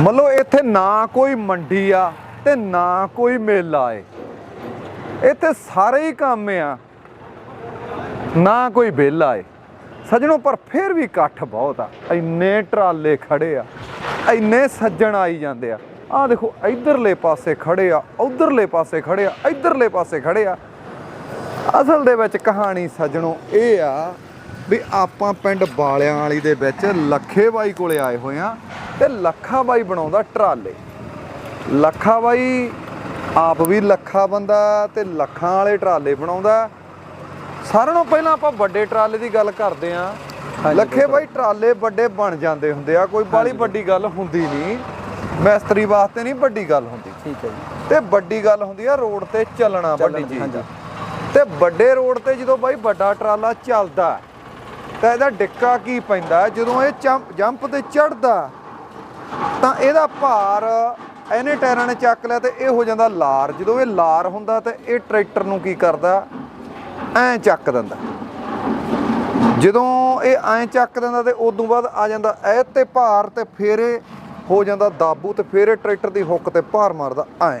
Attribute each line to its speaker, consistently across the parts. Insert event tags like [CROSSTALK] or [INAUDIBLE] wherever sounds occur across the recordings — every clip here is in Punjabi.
Speaker 1: ਮਤਲਬ ਇੱਥੇ ਨਾ ਕੋਈ ਮੰਡੀ ਆ ਤੇ ਨਾ ਕੋਈ ਮੇਲਾ ਏ। ਇੱਥੇ ਸਾਰੇ ਹੀ ਕੰਮ ਆ, ਨਾ ਕੋਈ ਵਿਹਲਾ ਏ। ਸੱਜਣੋ, ਪਰ ਫਿਰ ਵੀ ਇਕੱਠ ਬਹੁਤ ਆ। ਇੰਨੇ ਟਰਾਲੇ ਖੜੇ ਆ, ਇੰਨੇ ਸੱਜਣ ਆਈ ਜਾਂਦੇ ਆ। ਆਹ ਦੇਖੋ, ਇਧਰਲੇ ਪਾਸੇ ਖੜੇ ਆ, ਉਧਰਲੇ ਪਾਸੇ ਖੜੇ ਆ, ਇਧਰਲੇ ਪਾਸੇ ਖੜੇ ਆ। ਅਸਲ ਦੇ ਵਿੱਚ ਕਹਾਣੀ ਸੱਜਣੋ ਇਹ ਆ ਵੀ ਆਪਾਂ ਪਿੰਡ ਬਾਲਿਆਂ ਵਾਲੀ ਦੇ ਵਿੱਚ ਲੱਖੇ ਬਾਈ ਕੋਲੇ ਆਏ ਹੋਏ ਆ। ਤੇ ਲੱਖਾ ਬਾਈ ਬਣਾਉਂਦਾ ਟਰਾਲੇ। ਲੱਖਾ ਬਾਈ ਆਪ ਵੀ ਲੱਖਾ ਬੰਦਾ ਤੇ ਲੱਖਾਂ ਵਾਲੇ ਟਰਾਲੇ ਬਣਾਉਂਦਾ। ਸਾਰਿਆਂ ਨਾਲੋਂ ਪਹਿਲਾਂ ਆਪਾਂ ਵੱਡੇ ਟਰਾਲੇ ਦੀ ਗੱਲ ਕਰਦੇ ਆ ਲੱਖੇ ਬਾਈ ਟਰਾਲੇ ਵੱਡੇ ਬਣ ਜਾਂਦੇ ਹੁੰਦੇ ਆ ਕੋਈ ਬਾਲੀ ਵੱਡੀ ਗੱਲ ਹੁੰਦੀ ਨਹੀਂ। ਮਿਸਤਰੀ ਵਾਸਤੇ ਨਹੀਂ ਵੱਡੀ ਗੱਲ ਹੁੰਦੀ।
Speaker 2: ਠੀਕ ਹੈ ਜੀ।
Speaker 1: ਤੇ ਵੱਡੀ ਗੱਲ ਹੁੰਦੀ ਆ ਰੋਡ ਤੇ ਚੱਲਣਾ ਵੱਡੀ ਚੀਜ਼। ਤੇ ਵੱਡੇ ਰੋਡ ਤੇ ਜਦੋਂ ਬਾਈ ਵੱਡਾ ਟਰਾਲਾ ਚੱਲਦਾ ਤਾਂ ਇਹਦਾ ਡਿੱਕਾ ਕੀ ਪੈਂਦਾ? ਜਦੋਂ ਇਹ ਜੰਪ ਤੇ ਚੜਦਾ ਤਾਂ ਇਹਦਾ ਭਾਰ ਇਹਨੇ ਟਾਇਰਾਂ ਨੇ ਚੱਕ ਲਿਆ ਤੇ ਇਹ ਹੋ ਜਾਂਦਾ ਲਾਰ। ਜਦੋਂ ਇਹ ਲਾਰ ਹੁੰਦਾ ਤੇ ਇਹ ਟਰੈਕਟਰ ਨੂੰ ਕੀ ਕਰਦਾ? ਐਂ ਚੱਕ ਦਿੰਦਾ। ਜਦੋਂ ਇਹ ਐਂ ਚੱਕ ਦਿੰਦਾ ਤੇ ਉਦੋਂ ਬਾਅਦ ਆ ਜਾਂਦਾ ਇਹ ਤੇ ਭਾਰ ਤੇ ਫਿਰ ਹੋ ਜਾਂਦਾ ਦਾਬੂ ਤੇ ਫਿਰ ਇਹ ਟਰੈਕਟਰ ਦੀ ਹੁੱਕ ਤੇ ਭਾਰ ਮਾਰਦਾ ਐਂ।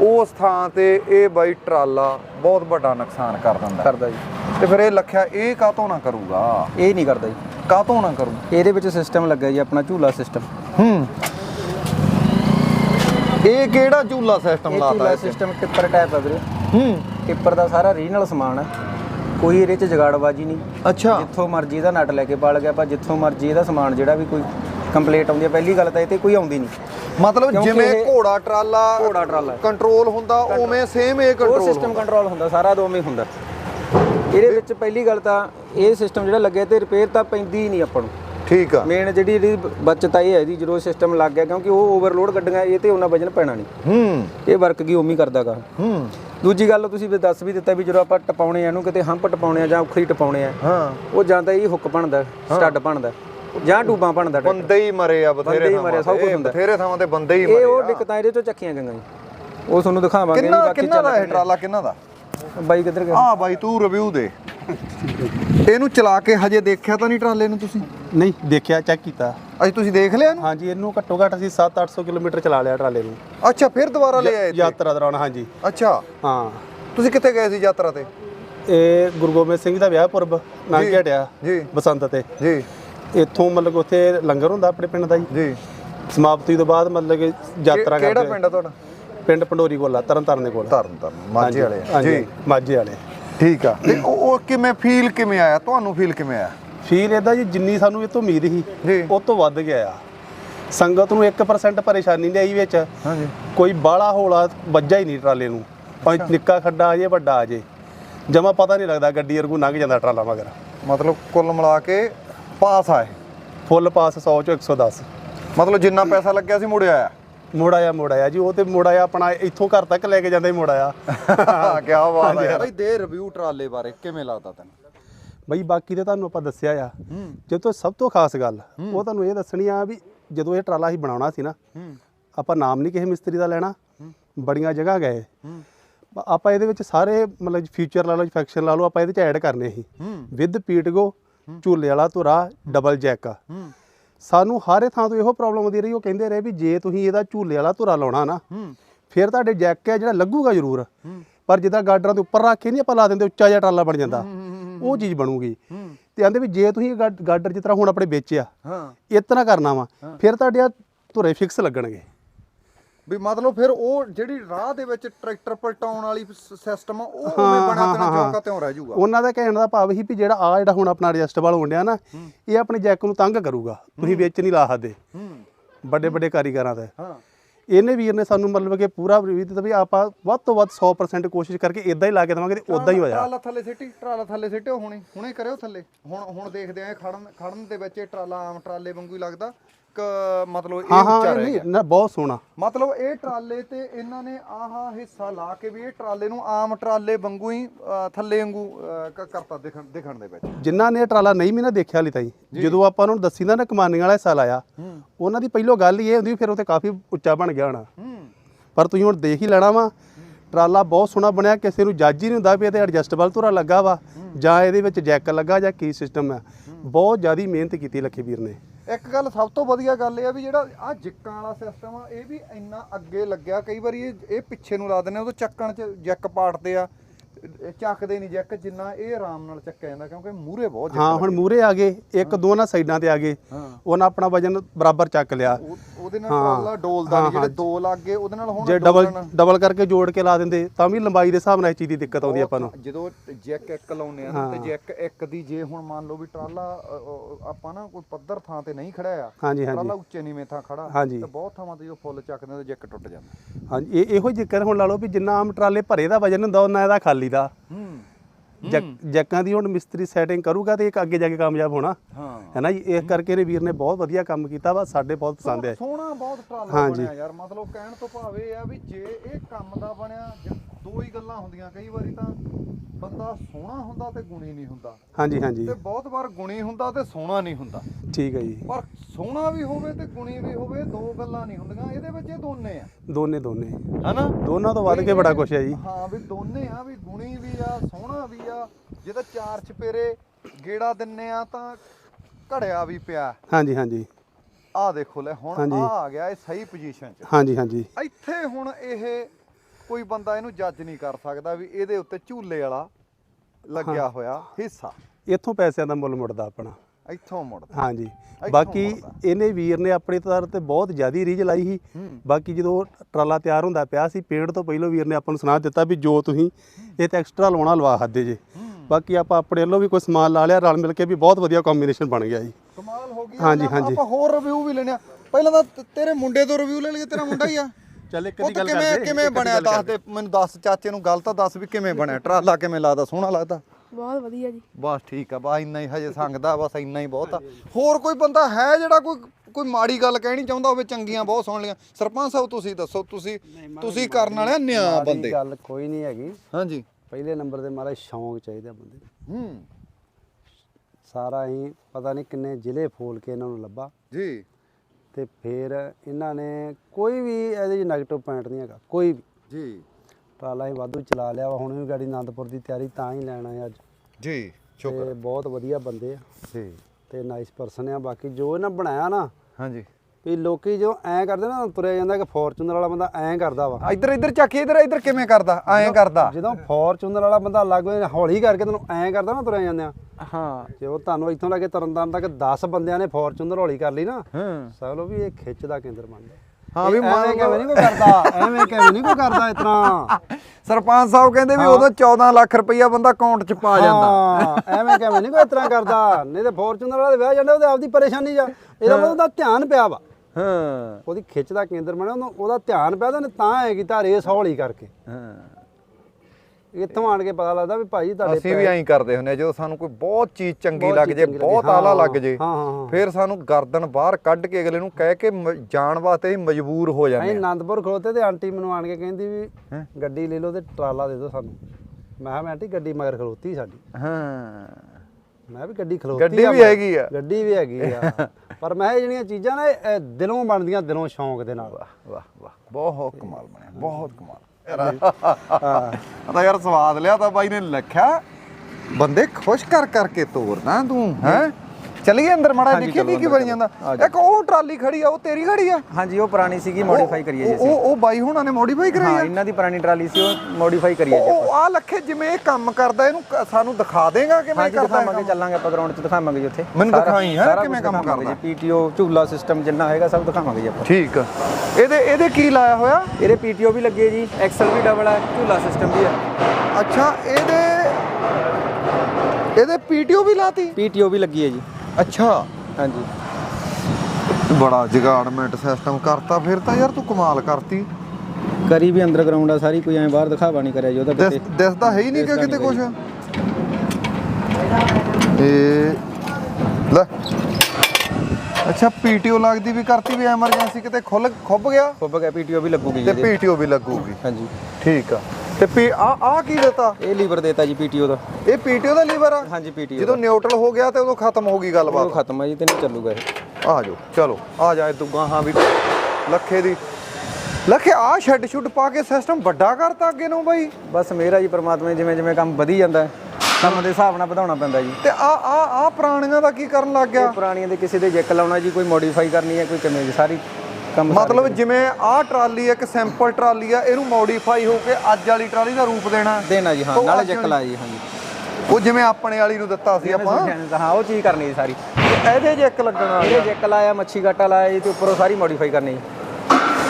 Speaker 1: ਉਸ ਥਾਂ ਤੇ ਇਹ ਬਾਈ ਟਰਾਲਾ ਬਹੁਤ ਵੱਡਾ ਨੁਕਸਾਨ ਕਰ ਦਿੰਦਾ।
Speaker 2: ਕਰਦਾ ਜੀ।
Speaker 1: ਤੇ ਫਿਰ ਇਹ ਲਖਿਆ ਇਹ ਕਾਤੋਂ ਨਾ ਕਰੂਗਾ?
Speaker 2: ਇਹ ਨਹੀਂ ਕਰਦਾ ਜੀ।
Speaker 1: ਕਾਤੋਂ ਨਾ ਕਰੂ
Speaker 2: ਇਹਦੇ ਵਿੱਚ ਸਿਸਟਮ ਲੱਗਾ ਜੀ ਆਪਣਾ ਝੂਲਾ ਸਿਸਟਮ
Speaker 1: ਹੂੰ। ਇਹ ਕਿਹੜਾ ਝੂਲਾ ਸਿਸਟਮ
Speaker 2: ਇਹ
Speaker 1: ਲਾਤਾ
Speaker 2: ਝੂਲਾ
Speaker 1: ਹੈ
Speaker 2: ਸਿਸਟਮ ਟਿੱਪਰ ਟਾਈਪ ਹੈ ਵੀਰੇ।
Speaker 1: ਹੂੰ।
Speaker 2: ਟਿੱਪਰ ਦਾ ਸਾਰਾ ਰੀਜਨਲ ਸਮਾਨ ਹੈ ਕੋਈ ਇਹਦੇ ਚ ਜਗਾੜਬਾਜੀ ਨਹੀਂ।
Speaker 1: ਅੱਛਾ।
Speaker 2: ਜਿੱਥੋਂ ਮਰਜ਼ੀ ਇਹਦਾ ਨਟ ਲੈ ਕੇ ਪਲ ਗਿਆ ਪਰ ਜਿੱਥੋਂ ਮਰਜ਼ੀ ਇਹਦਾ ਸਮਾਨ ਜਿਹੜਾ ਵੀ ਕੋਈ ਕੰਪਲੀਟ ਆਉਂਦੀ ਹੈ ਪਹਿਲੀ ਗੱਲ ਤਾਂ ਇਹ ਤੇ ਕੋਈ ਆਉਂਦੀ ਨਹੀਂ।
Speaker 1: ਮਤਲਬ
Speaker 2: ਕਿਉਂਕਿ
Speaker 1: ਜਿਵੇਂ
Speaker 2: ਇਹ-
Speaker 1: ਘੋੜਾ ਟਰਾਲਾ
Speaker 2: ਘੋੜਾ ਟਰਾਲਾ। ਹੈ।
Speaker 1: ਕੰਟਰੋਲ ਹੁੰਦਾ ਉਵੇਂ ਸੇਮ ਇਹ
Speaker 2: ਉਹ
Speaker 1: ਕੰਟਰੋਲ
Speaker 2: ਸਿਸਟਮ ਕੰਟਰੋਲ ਹੁੰਦਾ ਸਾਰਾ ਦੋਵੇਂ ਹੁੰਦਾ। ਇਹਦੇ ਵਿੱਚ ਪਹਿਲੀ ਗੱਲ ਤਾਂ ਇਹ ਸਿਸਟਮ ਜਿਹੜਾ ਲੱਗਿਆ ਤੇ ਰਿਪੇਅਰ ਤਾਂ ਪੈਂਦੀ ਹੀ ਨਹੀਂ ਆਪਾਂ ਨੂੰ।
Speaker 1: ਠੀਕ ਆ।
Speaker 2: ਮੇਨ ਜਿਹੜੀ ਇਹਦੀ ਬਚਤ ਆ ਇਹ ਹੈ ਜੀ ਜਦੋਂ ਸਿਸਟਮ ਲੱਗ ਗਿਆ ਕਿਉਂਕਿ ਉਹ ਓਵਰਲੋਡ ਗੱਡੀਆਂ ਇਹ ਤੇ ਉਹਨਾਂ ਵਜਨ ਪੈਣਾ ਨਹੀਂ।
Speaker 1: ਹੂੰ।
Speaker 2: ਇਹ ਵਰਕ ਕੀ ਉਮੀ ਕਰਦਾਗਾ
Speaker 1: ਹੂੰ।
Speaker 2: ਦੂਜੀ ਗੱਲ ਤੁਸੀਂ ਵੀ ਦੱਸ ਵੀ ਦਿੱਤਾ ਵੀ ਜਦੋਂ ਆਪਾਂ ਟਪਾਉਣੇ ਆ ਇਹਨੂੰ ਕਿਤੇ ਹੰਪ ਟਪਾਉਣੇ ਆ ਜਾਂ ਉਖਰੀ ਟਪਾਉਣੇ ਆ
Speaker 1: ਹਾਂ।
Speaker 2: ਉਹ ਜਾਂਦਾ ਹੀ ਹੁੱਕ ਬਣਦਾ ਸਟੱਡ ਬਣਦਾ ਜਾਂ ਟੂਬਾਂ ਬਣਦਾ।
Speaker 1: ਬੰਦੇ ਹੀ ਮਰੇ ਆ ਬਥੇਰੇ
Speaker 2: ਬੰਦੇ ਹੀ ਮਰੇ ਸਭ
Speaker 1: ਇਹ
Speaker 2: ਹੁੰਦਾ।
Speaker 1: ਬਥੇਰੇ ਥਾਵਾਂ ਤੇ ਬੰਦੇ ਹੀ
Speaker 2: ਇਹ
Speaker 1: ਮਰੇ
Speaker 2: ਉਹ
Speaker 1: ਆ।
Speaker 2: ਦਿੱਕਤਾਂ ਇਹਦੇ ਚੋਂ ਚੱਕੀਆਂ ਗਈਆਂ ਜੀ। ਉਹ ਤੁਹਾਨੂੰ ਦਿਖਾਵਾਂਗੇ ਜੀ
Speaker 1: ਕਿੰਨਾ
Speaker 2: ਬਾਕੀ
Speaker 1: ਕਿੰਨਾ ਦਾ ਇਹ ਟਰਾਲਾ ਕਿੰਨਾ ਦਾ?
Speaker 2: ਬਾਈ ਕਿੱਧਰ ਗਿਆ?
Speaker 1: ਆ ਬਾਈ ਤੂੰ ਰਿਵਿਊ ਦੇ। ਇਹਨੂੰ ਚਲਾ ਕੇ ਹਜੇ ਦੇਖਿਆ ਤਾਂ ਨਹੀਂ ਟਰਾਲੇ ਨੂੰ ਤੁਸੀਂ?
Speaker 3: ਨਹੀਂ ਦੇਖਿਆ ਚੈੱਕ ਕੀਤਾ।
Speaker 1: ਅੱਜ ਤੁਸੀਂ ਦੇਖ ਲਿਆ ਇਹਨੂੰ?
Speaker 3: ਹਾਂਜੀ ਇਹਨੂੰ ਘੱਟੋ ਘੱਟ ਅਸੀਂ 7-800 ਕਿਲੋਮੀਟਰ ਚਲਾ ਲਿਆ ਟਰਾਲੇ ਨੂੰ।
Speaker 1: ਅੱਛਾ ਫਿਰ ਦੁਬਾਰਾ ਲੈ ਆਏ ਇੱਥੇ?
Speaker 3: ਯਾਤਰਾ ਦੌਰਾਨ ਹਾਂਜੀ।
Speaker 1: ਅੱਛਾ।
Speaker 3: ਹਾਂ।
Speaker 1: ਤੁਸੀਂ ਕਿੱਥੇ ਗਏ ਸੀ ਯਾਤਰਾ ਤੇ?
Speaker 3: ਇਹ ਗੁਰੂ ਗੋਬਿੰਦ ਸਿੰਘ ਦਾ ਵਿਆਹ ਪੁਰਬ
Speaker 1: ਜੀ,
Speaker 3: ਕੇ ਹਟਿਆ
Speaker 1: ਜੀ।
Speaker 3: ਬਸੰਤ ਤੇ।
Speaker 1: ਜੀ।
Speaker 3: ਇੱਥੋਂ ਮਤਲਬ ਕਿ ਉੱਥੇ ਲੰਗਰ ਹੁੰਦਾ ਆਪਣੇ ਪਿੰਡ ਦਾ ਜੀ।
Speaker 1: ਜੀ।
Speaker 3: ਸਮਾਪਤੀ ਤੋਂ ਬਾਅਦ ਮਤਲਬ ਕਿ ਯਾਤਰਾ
Speaker 1: ਕਿਹੜਾ
Speaker 3: ਕਰਦੇ
Speaker 1: ਪਿੰਡ ਆ ਤੁਹਾਡਾ?
Speaker 3: ਪਿੰਡ ਪੰਡੋਰੀ ਕੋਲਾ ਤਰਨਤਾਰਨ ਦੇ ਕੋਲ।
Speaker 1: ਤਰਨ ਤਰਨ ਮਾਝੇ ਵਾਲੇ ਆ। ਜੀ।
Speaker 3: ਮਾਝੇ ਵਾਲੇ।
Speaker 1: ਠੀਕ ਆ। ਤੇ ਉਹ ਕਿਵੇਂ ਫੀਲ ਕਿਵੇਂ ਆਇਆ? ਤੁਹਾਨੂੰ ਫੀਲ ਕਿਵੇਂ ਆਇਆ?
Speaker 3: ਫੀਲ ਇਦਾਂ ਜੀ ਜਿੰਨੀ ਸਾਨੂੰ ਇਹ ਤੋਂ ਉਮੀਦ ਸੀ
Speaker 1: ਜੀ।
Speaker 3: ਉਹ ਤੋਂ ਵੱਧ ਗਿਆ ਆ। ਸੰਗਤ ਨੂੰ 1% ਪਰੇਸ਼ਾਨੀ ਨਹੀਂ ਆਈ ਵਿੱਚ।
Speaker 1: ਹਾਂਜੀ।
Speaker 3: ਕੋਈ ਬਾਲਾ ਹੋਲਾ ਵੱਜਾ ਹੀ ਨਹੀਂ ਟਰਾਲੇ ਨੂੰ। ਭਾਵੇਂ ਨਿੱਕਾ ਖੱਡਾ ਆ ਜੇ ਵੱਡਾ ਆ ਜੇ। ਜਮਾ ਪਤਾ ਨਹੀਂ ਲੱਗਦਾ ਗੱਡੀ ਵਰਗੂ ਲੰਘ ਜਾਂਦਾ ਟਰਾਲਾ ਮਗਰ।
Speaker 1: ਮਤਲਬ ਕੁੱਲ ਮਿਲਾ ਕੇ ਪਾਸ ਆਏ
Speaker 3: ਫੁੱਲ ਪਾਸ 100 ਚੋਂ 110
Speaker 1: ਮਤਲਬ ਜਿੰਨਾ ਪੈਸਾ ਲੱਗਿਆ ਸੀ ਮੁੜ ਆਇਆ?
Speaker 3: ਮੋੜ ਆਇਆ ਮੋੜ ਆਇਆ ਜੀ ਉਹ ਤੇ ਮੋੜ ਆਇਆ ਆਪਣਾ ਇੱਥੋਂ ਘਰ ਤੱਕ ਲੈ ਕੇ ਜਾਂਦਾ ਹੀ ਮੋੜ ਆਇਆ
Speaker 1: ਕੀ ਬਾਤ ਹੈ। ਯਾਰ ਦੇ ਰਿਵਿਊ ਟਰਾਲੇ ਬਾਰੇ ਕਿਵੇਂ ਲੱਗਦਾ ਤੈਨੂੰ?
Speaker 3: ਬਈ ਬਾਕੀ ਤੇ ਤੁਹਾਨੂੰ ਆਪਾਂ ਦੱਸਿਆ ਆ। ਜੇ ਤੋਂ ਸਭ ਤੋਂ ਖਾਸ ਗੱਲ ਉਹ ਤੁਹਾਨੂੰ ਇਹ ਦੱਸਣੀ ਆ ਵੀ ਜਦੋਂ ਇਹ ਟਰਾਲਾ ਹੀ ਬਣਾਉਣਾ ਸੀ ਨਾ ਆਪਾਂ ਨਾਮ ਨਹੀਂ ਕਿਸੇ ਮਿਸਤਰੀ ਦਾ ਲੈਣਾ। ਬੜੀਆਂ ਜਗ੍ਹਾ ਗਏ। ਆਪਾਂ ਇਹਦੇ ਵਿੱਚ ਸਾਰੇ ਮਤਲਬ ਫੀਚਰ ਲਾ ਲਓ ਫੈਕਸ਼ਨ ਲਾ ਲਓ ਆਪਾਂ ਇਹਦੇ ਚ ਐਡ ਕਰਨੇ ਸੀ। ਵਿਦ ਪੀਟਗੋ ਝੂਲੇ ਵਾਲਾ ਧੁਰਾ ਡਬਲ ਜੈਕ ਸਾਨੂੰ ਹਰ ਥਾਂ ਤੋਂ ਇਹੋ ਪ੍ਰੋਬਲਮ ਆਉਂਦੀ ਰਹੀ ਉਹ ਕਹਿੰਦੇ ਰਹੇ ਵੀ ਜੇ ਤੁਸੀਂ ਇਹਦਾ ਝੂਲੇ ਵਾਲਾ ਧੁਰਾ ਲਾਉਣਾ ਨਾ ਫਿਰ ਤੁਹਾਡੇ ਜੈਕ ਹੈ ਜਿਹੜਾ ਲੱਗੂਗਾ ਜ਼ਰੂਰ। ਪਰ ਜਿੱਦਾਂ ਗਾਡਰਾਂ ਦੇ ਉੱਪਰ ਰੱਖ ਕੇ ਨਹੀਂ ਆਪਾਂ ਲਾ ਦਿੰਦੇ ਉੱਚਾ ਜਿਹਾ ਟਰਾਲਾ ਬਣ ਜਾਂਦਾ। ਉਹ ਚੀਜ਼ ਬਣੂਗੀ। ਤੇ ਆਂਦੇ ਵੀ ਜੇ ਤੁਸੀਂ ਗਾਡਰ ਜਿਸ ਤਰ੍ਹਾਂ ਹੁਣ ਆਪਣੇ ਵਿੱਚ ਆ
Speaker 1: ਹਾਂ।
Speaker 3: ਤਰ੍ਹਾਂ ਕਰਨਾ ਵਾ ਫਿਰ ਤੁਹਾਡੇ ਆ ਧੁਰੇ ਫਿਕਸ ਲੱਗਣਗੇ।
Speaker 1: ਵੀ ਮਤਲਬ ਫਿਰ ਉਹ ਜਿਹੜੀ ਰਾਹ ਦੇ ਵਿੱਚ ਟਰੈਕਟਰ ਪਲਟਾਉਣ ਵਾਲੀ ਸਿਸਟਮ ਉਹ ਉਵੇਂ ਬਣਾ ਦੇਣਾ ਚੌਕਾ ਤਿਉਂ ਰਹਿ ਜਾਊਗਾ।
Speaker 3: ਉਹਨਾਂ ਦਾ ਕਹਿਣ ਦਾ ਭਾਵ ਸੀ ਵੀ ਜਿਹੜਾ ਆ ਜਿਹੜਾ ਹੁਣ ਆਪਣਾ ਐਡਜਸਟੇਬਲ ਹੋਣ ਡਿਆ ਨਾ ਇਹ ਆਪਣੇ ਜੈਕ ਨੂੰ ਤੰਗ ਕਰੂਗਾ। ਤੁਸੀਂ ਵਿੱਚ ਨਹੀਂ ਲਾ ਸਕਦੇ।
Speaker 1: ਹੂੰ।
Speaker 3: ਵੱਡੇ ਵੱਡੇ ਕਾਰੀਗਰਾਂ ਦਾ।
Speaker 1: ਹਾਂ।
Speaker 3: ਇਹਨੇ ਵੀਰ ਨੇ ਸਾਨੂੰ ਮਤਲਬ ਕਿ ਪੂਰਾ ਰਿਵਿਊ ਦਿੱਤਾ ਵੀ ਆਪਾਂ ਵੱਧ ਤੋਂ ਵੱਧ 100% ਕੋਸ਼ਿਸ਼ ਕਰਕੇ ਇਦਾਂ ਹੀ ਲਾ ਕੇ ਦੇਵਾਂਗੇ ਤੇ ਉਦਾਂ ਹੀ ਹੋਇਆ।
Speaker 1: ਟਰਾਲਾ ਥੱਲੇ ਸਿੱਟੀ ਟਰਾਲਾ ਥੱਲੇ ਸਿੱਟਿਓ ਹੁਣੇ। ਹੁਣੇ ਕਰਿਓ ਥੱਲੇ। ਹੁਣ ਹੁਣ ਦੇਖਦੇ ਆਂ ਖੜਨ ਖੜਨ ਦੇ ਵਿੱਚ ਇਹ ਟਰਾਲਾ ਆਮ ਟਰਾਲੇ ਵਾਂਗੂ ਹੀ ਲੱਗਦਾ। ਮਤਲਬ ਇਹ
Speaker 3: ਹਾਂ
Speaker 1: ਉੱਚਾ
Speaker 3: ਹਾਂ
Speaker 1: ਰਹਿ
Speaker 3: ਨਹੀਂ
Speaker 1: ਗਿਆ।
Speaker 3: ਨਾ ਬਹੁਤ ਸੋਹਣਾ।
Speaker 1: ਮਤਲਬ ਇਹ ਟਰਾਲੇ ਤੇ ਇਹਨਾਂ ਨੇ ਆਹ ਹਿੱਸਾ ਲਾ ਕੇ ਵੀ ਇਹ ਟਰਾਲੇ ਨੂੰ ਆਮ ਟਰਾਲੇ ਵਾਂਗੂ ਹੀ ਅ, ਥੱਲੇ ਵਾਂਗੂ ਅ, ਕ- ਕਰਤਾ ਦਿਖਣ ਦਿਖਣ ਦੇ ਵਿੱਚ।
Speaker 3: ਜਿਨ੍ਹਾਂ ਨੇ ਇਹ ਟਰਾਲਾ ਨਹੀਂ ਵੀ ਨਾ ਦੇਖਿਆ ਲਈ ਤਾਈ ਜਦੋਂ ਆਪਾਂ ਉਹਨਾਂ ਨੂੰ ਦੱਸੀ ਨਾ ਨਾ ਕਮਾਨੀਆਂ ਵਾਲਾ ਹਿੱਸਾ ਲਾਇਆ ਉਹਨਾਂ ਦੀ ਪਹਿਲੋਂ ਗੱਲ ਹੀ ਇਹ ਹੁੰਦੀ ਵੀ ਫਿਰ ਉਹ ਤੇ ਕਾਫੀ ਉੱਚਾ ਬਣ ਗਿਆ ਹੋਣਾ।
Speaker 1: ਹੂੰ।
Speaker 3: ਪਰ ਤੁਸੀਂ ਹੁਣ ਦੇਖ ਹੀ ਲੈਣਾ ਵਾ ਟਰਾਲਾ ਬਹੁਤ ਸੋਹਣਾ ਬਣਿਆ ਕਿਸੇ ਨੂੰ ਜੱਜ ਹੀ ਨਹੀਂ ਹੁੰਦਾ ਵੀ ਇਹਦੇ ਐਡਜਸਟੇਬਲ ਧੁਰਾ ਲੱਗਾ ਵਾ ਜਾਂ ਇਹਦੇ ਵਿੱਚ ਜੈਕ ਲੱਗਾ ਜਾਂ ਕੀ ਸਿਸਟਮ ਹੈ। ਬਹੁਤ ਜ਼ਿਆਦੀ ਮਿਹਨਤ ਕੀਤੀ ਲੱਖੀ ਵੀਰ ਨੇ।
Speaker 1: ਇੱਕ ਗੱਲ ਸਭ ਤੋਂ ਵਧੀਆ ਗੱਲ ਇਹ ਆ ਵੀ ਜਿਹੜਾ ਆ ਜਿੱਕਾਂ ਵਾਲਾ ਸਿਸਟਮ ਆ, ਇਹ ਵੀ ਇੰਨਾ ਅੱਗੇ ਲੱਗਿਆ। ਕਈ ਵਾਰੀ ਇਹ ਇਹ ਪਿੱਛੇ ਨੂੰ ਲਾ ਦਿੰਦੇ ਆ ਉਦੋਂ ਚੱਕਣ ਚ ਜੈਕ ਪਾੜਦੇ ਆ। ਚੱਕਦੇ ਨਹੀਂ ਜੈਕ ਜਿੰਨਾ ਇਹ ਆਰਾਮ ਨਾਲ ਚੱਕਿਆ ਜਾਂਦਾ ਕਿਉਂਕਿ ਮੂਰੇ ਬਹੁਤ
Speaker 3: ਹਾਂ ਹੁਣ ਮੂਰੇ ਆ ਗਏ ਇੱਕ ਦੋ ਨਾ ਸਾਈਡਾਂ ਤੇ ਆ ਗਏ। ਉਹਨਾਂ ਆਪਣਾ ਵਜਨ ਬਰਾਬਰ ਚੱਕ ਲਿਆ
Speaker 1: ਉਹ- ਉਹਦੇ ਨਾਲ। ਟਰਾਲਾ ਡੋਲਦਾ ਨਹੀਂ ਜਿਹੜੇ। ਦੋ ਲੱਗ ਗਏ ਉਹਦੇ ਨਾਲ ਹੁਣ
Speaker 3: ਜੇ ਡਬਲ ਡਬਲ ਕਰਕੇ ਜੋੜ ਕੇ ਲਾ ਦਿੰਦੇ ਤਾਂ ਵੀ ਲੰਬਾਈ ਦੇ ਹਿਸਾਬ ਨਾਲ ਇਹ ਚੀਜ਼ ਦੀ ਦਿੱਕਤ ਆਉਂਦੀ ਆਪਾਂ ਨੂੰ
Speaker 1: ਜਦੋਂ ਜੈਕ ਇੱਕ ਲਾਉਨੇ ਆ ਤੇ ਜੈਕ ਇੱਕ ਦੀ ਜੇ ਹੁਣ ਮੰਨ ਲਓ ਵੀ ਟਰਾਲਾ ਆਪਾਂ ਨਾ ਕੋਈ ਪੱਧਰ ਥਾਂ ਤੇ ਨਹੀਂ ਖੜਿਆ ਆ
Speaker 3: ਹਾਂਜੀ ਹਾਂਜੀ
Speaker 1: ਟਰਾਲਾ ਉੱਚੇ ਨੀਵੇਂ ਥਾਂ ਖੜਾ। ਤੇ ਬਹੁਤ ਥਾਵਾਂ ਤੇ ਜਦੋਂ ਫੁੱਲ ਚੱਕਦੇ ਤੇ ਜੈਕ ਟੁੱਟ ਜਾਂਦਾ
Speaker 3: ਹਾਂਜੀ ਇਹ ਇਹੋ ਜ਼ਿਕਰ ਹੁਣ ਲਾ ਲਓ ਵੀ ਜਿੰਨਾ ਆਮ ਟਰਾਲੇ ਭਰੇ ਦਾ ਵਜਨ ਹੁੰਦਾ ਉਹਨਾਂ ਇਹਦਾ ਖਾਲੀ ਦਾ
Speaker 1: ਹੂੰ।
Speaker 3: ਜੈਕ ਦੀ ਹੁਣ ਮਿਸਤਰੀ ਸੈਟਿੰਗ ਕਰੂਗਾ ਤੇ ਇੱਕ ਅੱਗੇ ਜਾ ਕੇ ਕਾਮਯਾਬ ਹੋਣਾ।
Speaker 1: ਹਾਂ।
Speaker 3: ਹੈ ਨਾ ਜੀ? ਇਸ ਕਰਕੇ ਨੇ ਵੀਰ ਨੇ ਬਹੁਤ ਵਧੀਆ ਕੰਮ ਕੀਤਾ ਵਾ ਸਾਡੇ ਬਹੁਤ ਪਸੰਦ ਹੈ।
Speaker 1: ਸੋਹਣਾ ਬਹੁਤ ਟਰਾਲਾ। ਬਣਿਆ ਯਾਰ। ਮਤਲਬ ਕਹਿਣ ਤੋਂ ਭਾਵੇਂ ਇਹ ਆ ਵੀ ਜੇ ਇਹ ਕੰਮ ਦਾ ਬਣਿਆ ਦੋ ਹੀ ਗੱਲਾਂ ਹੁੰਦੀਆਂ ਕਈ ਵਾਰੀ ਤਾਂ ਬੰਦਾ ਸੋਹਣਾ ਹੁੰਦਾ ਤੇ ਗੁਣੀ ਨਹੀਂ ਹੁੰਦਾ।
Speaker 3: ਹਾਂਜੀ ਹਾਂਜੀ।
Speaker 1: ਤੇ ਬਹੁਤ ਵਾਰ ਗੁਣੀ ਹੁੰਦਾ ਤੇ ਸੋਹਣਾ ਨਹੀਂ ਹੁੰਦਾ।
Speaker 3: ਠੀਕ ਹੈ ਜੀ।
Speaker 1: ਪਰ ਸੋਹਣਾ ਵੀ ਹੋਵੇ ਤੇ ਗੁਣੀ ਵੀ ਹੋਵੇ ਦੋ ਗੱਲਾਂ ਨਹੀਂ ਹੁੰਦੀਆਂ। ਇਹਦੇ ਵਿੱਚ ਇਹ ਦੋਨੇ ਆ।
Speaker 3: ਦੋਨੇ ਦੋਨੇ।
Speaker 1: ਹਨਾ?
Speaker 3: ਦੋਨਾਂ ਤੋਂ ਵੱਧ ਕੇ ਬੜਾ ਕੁਛ ਹੈ ਜੀ।
Speaker 1: ਹਾਂ ਵੀ ਦੋਨੇ ਆ ਵੀ ਗੁਣੀ ਵੀ ਆ ਸੋਹਣਾ ਵੀ ਆ। ਜੇ ਤਾਂ ਚਾਰ ਚਪੇਰੇ ਗੇੜਾ ਦਿੰਨੇ ਆ ਤਾਂ ਘੜਿਆ ਵੀ ਪਿਆ।
Speaker 3: ਹਾਂਜੀ ਹਾਂਜੀ।
Speaker 1: ਆਹ ਦੇਖੋ ਲੈ ਹੁਣ। ਆ ਆ ਗਿਆ ਇਹ ਸਹੀ ਪੋਜੀਸ਼ਨ 'ਚ।
Speaker 3: ਹਾਂਜੀ ਹਾਂਜੀ।
Speaker 1: ਇੱਥੇ ਹੁਣ ਇਹ ਕੋਈ ਬੰਦਾ ਇਹਨੂੰ ਜੱਜ ਨਹੀਂ ਕਰ ਸਕਦਾ ਵੀ ਇਹਦੇ ਉੱਤੇ ਝੂਲੇ ਵਾਲਾ ਲੱਗਿਆ ਹੋਇਆ ਹਿੱਸਾ।
Speaker 3: ਇੱਥੋਂ ਪੈਸਿਆਂ ਦਾ ਮੁੱਲ ਮੁੜਦਾ ਆਪਣਾ।
Speaker 1: ਇੱਥੋਂ ਮੁੜਦਾ।
Speaker 3: ਹਾਂਜੀ। ਬਾਕੀ। ਇਹਨੇ ਵੀਰ ਨੇ ਆਪਣੀ ਤੌਰ ਤੇ ਬਹੁਤ ਜ਼ਿਆਦੀ ਰੀਝ ਲਾਈ ਸੀ। ਬਾਕੀ ਜਦੋਂ ਟਰਾਲਾ ਤਿਆਰ ਹੁੰਦਾ ਪਿਆ ਸੀ ਪੇਂਟ ਤੋਂ ਪਹਿਲਾਂ ਵੀਰ ਨੇ ਆਪਾਂ ਨੂੰ ਸੁਣਾ ਦਿੱਤਾ ਵੀ ਜੋ ਤੁਸੀਂ ਇਹ ਤੇ ਐਕਸਟਰਾ ਲਾਉਣਾ ਲਵਾ ਹੱਦੇ ਜੇ। ਬਾਕੀ ਆਪਾਂ ਆਪਣੇ ਵੱਲੋਂ ਵੀ ਕੋਈ ਸਮਾਨ ਲਾ ਲਿਆ ਰਲ ਮਿਲ ਕੇ ਵੀ ਬਹੁਤ ਵਧੀਆ ਕੰਬੀਨੇਸ਼ਨ ਬਣ ਗਿਆ ਜੀ।
Speaker 1: ਕਮਾਲ ਹੋ ਗਈ
Speaker 3: ਹਾਂਜੀ, ਹਾਂਜੀ।
Speaker 1: ਆਪਾਂ ਹੋਰ ਰਿਵਿਊ ਵੀ ਲੈਣੇ ਆ ਪਹਿਲਾਂ ਤ- ਤੇਰੇ ਮੁੰਡੇ ਤੋਂ ਰਿਵਿਊ ਲੈ ਲਈਏ ਤੇਰਾ ਮੁੰਡਾ ਹੀ ਆ।
Speaker 3: ਚੱਲ ਇੱਕ
Speaker 1: ਉਹ ਤਾਂ ਕਿਵੇਂ ਕਿਵੇਂ ਬਣਿਆ? ਦੱਸ ਦੇ ਮੈਨੂੰ ਦੱਸ ਚਾਚੇ ਨੂੰ ਗੱਲ ਤਾਂ ਦੱਸ ਵੀ ਕਿਵੇਂ ਬਣਿਆ? ਟਰਾਲਾ ਕਿਵੇਂ ਲੱਗਦਾ ਸੋਹਣਾ ਲੱਗਦਾ।
Speaker 4: ਬਹੁਤ ਵਧੀਆ ਜੀ।
Speaker 1: ਬਸ ਠੀਕ ਆ ਬਸ ਇੰਨਾ ਹੀ ਹਜੇ ਸੰਗਦਾ ਬਸ ਇੰਨਾ ਹੀ ਬਹੁਤ ਆ। ਹੋਰ ਕੋਈ ਬੰਦਾ ਹੈ ਜਿਹੜਾ ਕੋਈ ਕੋਈ ਮਾੜੀ ਗੱਲ ਕਹਿਣੀ ਚਾਹੁੰਦਾ ਹੋਵੇ ਚੰਗੀਆਂ ਬਹੁਤ ਸੁਣ ਲਈਆਂ? ਸਰਪੰਚ ਸਾਹਿਬ ਤੁਸੀਂ ਦੱਸੋ ਤੁਸੀਂ ਤੁਸੀਂ ਕਰਨ ਵਾਲੇ ਨਿਆਂ ਬੰਦੇ?
Speaker 5: ਗੱਲ ਕੋਈ ਨਹੀਂ ਹੈਗੀ।
Speaker 1: ਹਾਂਜੀ।
Speaker 5: ਪਹਿਲੇ ਨੰਬਰ ਤੇ ਮਾਰਾ ਸ਼ੌਂਕ ਚਾਹੀਦਾ ਬੰਦੇ ਨੂੰ।
Speaker 1: ਹੂੰ।
Speaker 5: ਸਾਰਾ ਹੀ ਪਤਾ ਨਹੀਂ ਕਿੰਨੇ ਜ਼ਿਲ੍ਹੇ ਫੋਲ ਕੇ ਇਹਨਾਂ ਨੂੰ ਲੱਭਾ।
Speaker 1: ਜੀ।
Speaker 5: ਤੇ ਫਿਰ ਇਹਨਾਂ ਨੇ ਕੋਈ ਵੀ ਇਹਦੇ 'ਚ ਨੈਗੇਟਿਵ ਪੁਆਇੰਟ ਨਹੀਂ ਹੈਗਾ ਕੋਈ ਵੀ।
Speaker 1: ਜੀ।
Speaker 5: ਟਰਾਲਾ ਹੀ ਵਾਧੂ ਚਲਾ ਲਿਆ ਵਾ ਹੁਣ ਵੀ ਗਾੜੀ ਆਨੰਦਪੁਰ ਦੀ ਤਿਆਰੀ ਤਾਂ ਹੀ ਲੈਣਾ ਹੈ ਅੱਜ।
Speaker 1: ਜੀ ਸ਼ੁਕਰ।
Speaker 5: ਤੇ ਬਹੁਤ ਵਧੀਆ ਬੰਦੇ ਆ।
Speaker 1: ਜੀ।
Speaker 5: ਤੇ ਨਾਈਸ ਪਰਸਨ ਆ ਬਾਕੀ ਜੋ ਇਹਨਾਂ ਬਣਾਇਆ ਨਾ
Speaker 1: ਹਾਂਜੀ।
Speaker 5: ਵੀ ਲੋਕੀ ਜੋ ਐਂ ਕਰਦੇ ਨਾ ਤੁਰਿਆ ਜਾਂਦਾ ਕਿ ਫੋਰਚੂਨਰ ਵਾਲਾ ਬੰਦਾ ਐਂ ਕਰਦਾ ਵਾ।
Speaker 1: ਇੱਧਰ ਇੱਧਰ ਚੱਕ ਇੱਧਰ ਇੱਧਰ ਕਿਵੇਂ ਕਰਦਾ? ਐਂ ਕਰਦਾ।
Speaker 5: ਜਦੋਂ ਫੋਰਚੂਨਰ ਵਾਲਾ ਬੰਦਾ ਲੱਗ ਹੌਲੀ ਕਰਕੇ ਤੈਨੂੰ ਐਂ ਕਰਦਾ ਨਾ ਤੁਰਿਆ ਜਾਂਦਿਆਂ।
Speaker 1: ਹਾਂ।
Speaker 5: ਜੇ ਉਹ ਤੁਹਾਨੂੰ ਇੱਥੋਂ ਲੈ ਕੇ ਤਰਨਤਾਰਨ ਤੱਕ 10 ਬੰਦਿਆਂ ਨੇ ਫੋਰਚੂਨਰ ਹੌਲੀ ਕਰ ਲਈ ਨਾ ਸਮਝ ਲਓ ਵੀ ਇਹ ਖਿੱਚ ਦਾ ਕੇਂਦਰ ਬਣਦਾ
Speaker 1: ਹਾਂ ਵੀ ਲਓ-
Speaker 5: ਕਿਵੇਂ ਨਹੀਂ ਕੋਈ ਕਰਦਾ ਐਵੇਂ ਕਿਵੇਂ ਨਹੀਂ ਕੋਈ ਕਰਦਾ ਇਤਨਾ [LAUGHS]
Speaker 1: ਸਰਪੰਚ ਸਾਹਿਬ ਕਹਿੰਦੇ ਵੀ ਉਦੋਂ 14 ਲੱਖ ਰੁਪਈਆ ਬੰਦਾ ਅਕਾਊਂਟ 'ਚ ਪਾ ਜਾਂਦਾ।
Speaker 5: ਹਾਂ ਐਵੇਂ ਕਿਵੇਂ ਨਹੀਂ ਕੋਈ ਇਤਨਾ ਕਰਦਾ। ਨਹੀਂ ਤੇ ਫੋਰਚੂਨਰ ਵਾਲੇ ਵਿਆਹ ਜਾਂਦੇ ਉਹਦੇ ਆਪਦੀ ਪਰੇਸ਼ਾਨੀ ਜਾ ਇਹਦਾ ਮਤਲਬ ਉਹਦਾ ਧਿਆਨ ਪਿਆ ਵਾ।
Speaker 1: ਹਾਂ।
Speaker 5: ਉਹਦੀ ਖਿੱਚ ਦਾ ਕੇਂਦਰ ਬਣਿਆ ਉਹਨੂੰ ਉਹਦਾ ਧਿਆਨ ਪਿਆ ਤਾਂ ਤਾਂ ਹੈ ਕੀਤਾ ਰੇਸ ਹੌਲੀ ਕਰਕੇ।
Speaker 1: ਹਾਂ।
Speaker 5: ਇੱਥੋਂ ਆਣ ਕੇ ਪਤਾ ਲੱਗਦਾ ਵੀ ਭਾਈ ਤੁਹਾਡੇ
Speaker 1: ਅਸੀਂ ਵੀ ਐਂ ਕਰਦੇ ਆ ਜਦੋਂ ਸਾਨੂੰ ਕੋਈ ਬਹੁਤ ਚੀਜ਼ ਚੰਗੀ ਲੱਗ ਜੇ ਬਹੁਤ ਆਲਾ ਲੱਗ ਜੇ। ਫਿਰ ਸਾਨੂੰ ਗਰਦਨ ਬਾਹਰ ਕੱਢ ਕੇ ਅਗਲੇ ਨੂੰ ਕਹਿ ਕੇ ਜਾਣ ਵਾਸਤੇ ਹੀ ਮਜਬੂਰ ਹੋ ਜਾਂਦੇ ਆ
Speaker 5: ਆਨੰਦਪੁਰ ਖਲੋਤੇ ਤੇ ਆਂਟੀ ਮੈਨੂੰ ਆਣ ਕੇ ਕਹਿੰਦੀ ਵੀ? ਗੱਡੀ ਲੈ ਲਓ ਤੇ ਟਰਾਲਾ ਦੇ ਦਿਓ ਸਾਨੂੰ। ਮੈਂ ਕਿਹਾ ਮੈਂ ਆਂਟੀ ਗੱਡੀ ਮਗਰ ਖਲੋਤੀ ਸਾਡੀ।
Speaker 1: ਹਾਂ।
Speaker 5: ਮੈਂ ਵੀ ਗੱਡੀ ਖਲੋਤੀ
Speaker 1: ਗੱਡੀ ਵੀ। ਹੈਗੀ ਆ।
Speaker 5: ਗੱਡੀ ਵੀ ਹੈਗੀ ਆ। [LAUGHS] ਪਰ ਮੈਂ ਇਹ ਜਿਹੜੀਆਂ ਚੀਜ਼ਾਂ ਨਾ ਇਹ ਦਿਲੋਂ ਬਣਦੀਆਂ ਦਿਲੋਂ ਸ਼ੌਂਕ ਦੇ ਨਾਲ।
Speaker 1: ਵਾਹ ਵਾਹ ਬਹੁਤ ਕਮਾਲ ਬਣਿਆ ਬਹੁਤ ਕਮਾਲ। ਹਾਂ। ਤਾਂ ਯਾਰ ਸਵਾਦ ਲਿਆ ਤਾਂ ਬਾਈ ਨੇ ਲਖਿਆ ਬੰਦੇ ਖੁਸ਼ ਕਰ ਕਰਕੇ ਤੋਰਦਾ ਤੂੰ ਹੈ? ਚਲੀਏ ਅੰਦਰ ਮਾੜਾ ਦੇਖੀਏ ਕੀ ਕੀ ਬਣ ਜਾਂਦਾ।
Speaker 2: ਆ।
Speaker 1: ਇੱਕ ਉਹ ਟਰਾਲੀ ਖੜੀ ਆ ਉਹ ਤੇਰੀ ਖੜੀ ਆ।
Speaker 2: ਹਾਂਜੀ ਉਹ ਪੁਰਾਣੀ ਸੀਗੀ ਮੋਡੀਫਾਈ ਕਰੀਏ ਜੀ
Speaker 1: ਉਹ- ਉਹ ਬਾਈ ਹੁਣਾਂ ਨੇ ਮੋਡੀਫਾਈ ਕਰਾਈ
Speaker 2: ਹਾਂ
Speaker 1: ਆ
Speaker 2: ਇਹਨਾਂ ਦੀ ਪੁਰਾਣੀ ਟਰਾਲੀ ਸੀ ਉਹ ਮੋਡੀਫਾਈ ਕਰੀਏ ਜੀ
Speaker 1: ਉਹ ਆ ਲੱਖੇ ਜਿਵੇਂ ਇਹ ਕੰਮ ਕਰਦਾ ਇਹਨੂੰ ਸਾਨੂੰ ਦਿਖਾ ਦੇਗਾ ਕਿਵੇਂ ਕਰਦਾ ਇਹ
Speaker 2: ਦਿਖਾਵਾਂਗੇ? ਚੱਲਾਂਗੇ ਆਪਾਂ ਗਰਾਊਂਡ 'ਚ ਦਿਖਾਵਾਂਗੇ ਜੀ ਉੱਥੇ।
Speaker 1: ਮੈਨੂੰ ਦਿਖਾਈ ਹੈਂ, ਕਿਵੇਂ ਕੰਮ ਕਰਦਾ।
Speaker 2: ਜੀ ਪੀਟੀਓ ਝੂਲਾ ਸਿਸਟਮ ਜਿੰਨਾ ਹੈਗਾ ਸਭ ਦਿਖਾਵਾਂਗੇ ਜੀ ਆਪਾਂ।
Speaker 1: ਠੀਕ ਆ। ਇਹਦੇ ਇਹਦੇ ਕੀ ਲਾਇਆ ਹੋਇਆ?
Speaker 2: ਇਹਦੇ ਪੀਟੀਓ ਵੀ ਲੱਗੇ ਜੀ ਐਕਸਲ ਵੀ ਡਬਲ ਹੈ ਝੂਲਾ ਸਿਸਟਮ ਵੀ ਹੈ
Speaker 1: ਅੱਛਾ ਇਹਦੇ ਇਹਦੇ ਪੀਟੀਓ ਵੀ ਲਾਤੀ?
Speaker 2: ਪੀਟੀਓ ਵੀ ਲੱਗੀ ਹੈ ਜੀ।
Speaker 1: ਅੱਛਾ।
Speaker 2: ਹਾਂਜੀ।
Speaker 1: ਬੜਾ ਜਗਾੜਮੈਂਟ ਸਿਸਟਮ ਕਰਤਾ ਫਿਰ ਤਾਂ ਯਾਰ ਤੂੰ ਕਮਾਲ ਕਰਤੀ।
Speaker 2: ਕਰੀ ਵੀ ਅੰਡਰਗਰਾਉਂਡ ਆ ਸਾਰੀ ਕੋਈ ਐਂ ਬਾਹਰ ਦਿਖਾਵਾ ਨਹੀਂ ਕਰਿਆ ਜੀ ਉਹਦਾ
Speaker 1: ਦਿਸ-
Speaker 2: ਕਿਤੇ
Speaker 1: ਦਿਸਦਾ ਹੈ ਹੀ ਨਹੀਂ ਕਿ ਕਿਤੇ ਕੁਝ ਇਹ ਲੈ। ਅੱਛਾ ਪੀਟੀਓ ਲੱਗਦੀ ਵੀ ਕਰਤੀ ਵੀ ਐਮਰਜੈਂਸੀ ਕਿਤੇ ਖੁੱਲ ਖੁੱਭ ਗਿਆ?
Speaker 2: ਫੁੱਬ ਗਿਆ ਪੀਟੀਓ ਵੀ ਲੱਗੂਗੀ ਜੀ
Speaker 1: ਤੇ
Speaker 2: ਇਹਦੇ।
Speaker 1: ਪੀਟੀਓ ਵੀ ਲੱਗੂਗੀ।
Speaker 2: ਹਾਂਜੀ।
Speaker 1: ਠੀਕ ਆ। ਤੇ ਪੀ ਆ ਆ ਕੀ ਦਿੱਤਾ?
Speaker 2: ਇਹ ਲੀਵਰ ਦੇਤਾ ਜੀ ਪੀਟੀਓ ਦਾ।
Speaker 1: ਇਹ ਪੀਟੀਓ ਦਾ ਲੀਵਰ ਆ?
Speaker 2: ਹਾਂਜੀ ਪੀਟੀਓ
Speaker 1: ਜਦੋਂ ਨਿਊਟਰਲ ਹੋ ਗਿਆ ਤੇ ਉਦੋਂ ਖਤਮ ਹੋ ਗਈ
Speaker 2: ਉਹ
Speaker 1: ਗੱਲਬਾਤ
Speaker 2: ਖਤਮ ਹੈ ਜੀ ਤੇ ਨਹੀਂ ਚੱਲੂਗਾ ਇਹ।
Speaker 1: ਆ ਜਾਓ ਚਲੋ ਆ ਜਾ ਤੂੰ ਗਾਹਾਂ ਵੀ ਲੱਖੇ ਦੀ। ਲੱਖੇ ਆ ਛੱਡ ਛੁੱਡ ਪਾ ਕੇ ਸਿਸਟਮ ਵੱਡਾ ਕਰਤਾ ਅੱਗੇ ਨੂੰ ਬਾਈ।
Speaker 2: ਬਸ ਮੇਰਾ ਜੀ ਪ੍ਰਮਾਤਮਾ ਜਿਵੇਂ ਜਿਵੇਂ ਕੰਮ ਵਧੀ ਜਾਂਦਾ ਹੈ, ਕੰਮ ਦੇ ਹਿਸਾਬ ਨਾਲ ਵਧਾਉਣਾ ਪੈਂਦਾ ਜੀ।
Speaker 1: ਤੇ ਆ ਆ ਆ ਪੁਰਾਣੀਆਂ ਦਾ ਕੀ ਕਰਨ ਲੱਗ ਗਿਆ?
Speaker 2: ਪੁਰਾਣੀਆਂ ਦੇ ਕਿਸੇ ਦੇ ਜੈਕ ਲਾਉਣਾ ਜੀ ਕੋਈ ਮੋਡੀਫਾਈ ਕਰਨੀ ਹੈ ਕੋਈ ਕਿਵੇਂ ਸਾਰੇ
Speaker 1: ਮਤਲਬ ਜਿਵੇਂ ਆਹ ਟਰਾਲੀ ਇੱਕ ਸਿੰਪਲ ਟਰਾਲੀ ਆ ਇਹਨੂੰ ਮੋਡੀਫਾਈ ਹੋ ਕੇ ਅੱਜ ਵਾਲੀ ਟਰਾਲੀ ਦਾ ਰੂਪ ਦੇਣਾ।
Speaker 2: ਦੇਣਾ ਜੀ ਹਾਂ ਨਾਲੇ
Speaker 1: ਅੱਜ
Speaker 2: ਜੈਕ ਲਾ ਜੀ ਹਾਂਜੀ
Speaker 1: ਉਹ ਜਿਵੇਂ ਆਪਣੇ ਵਾਲੀ ਨੂੰ ਦਿੱਤਾ ਸੀ ਆਪਾਂ।
Speaker 2: ਹਾਂ ਉਹ ਚੀਜ਼ ਕਰਨੀ ਜੀ ਸਾਰੀ।
Speaker 1: ਇਹਦੇ ਜੇ ਇੱਕ ਲੱਗਣਾ
Speaker 2: ਇਹਦੇ ਜੈਕ ਲਾਇਆ ਮੱਛੀ ਕਾਟਾ ਲਾਇਆ ਜੀ ਤੇ ਉੱਪਰੋਂ ਸਾਰੀ ਮੋਡੀਫਾਈ ਕਰਨੀ ਜੀ।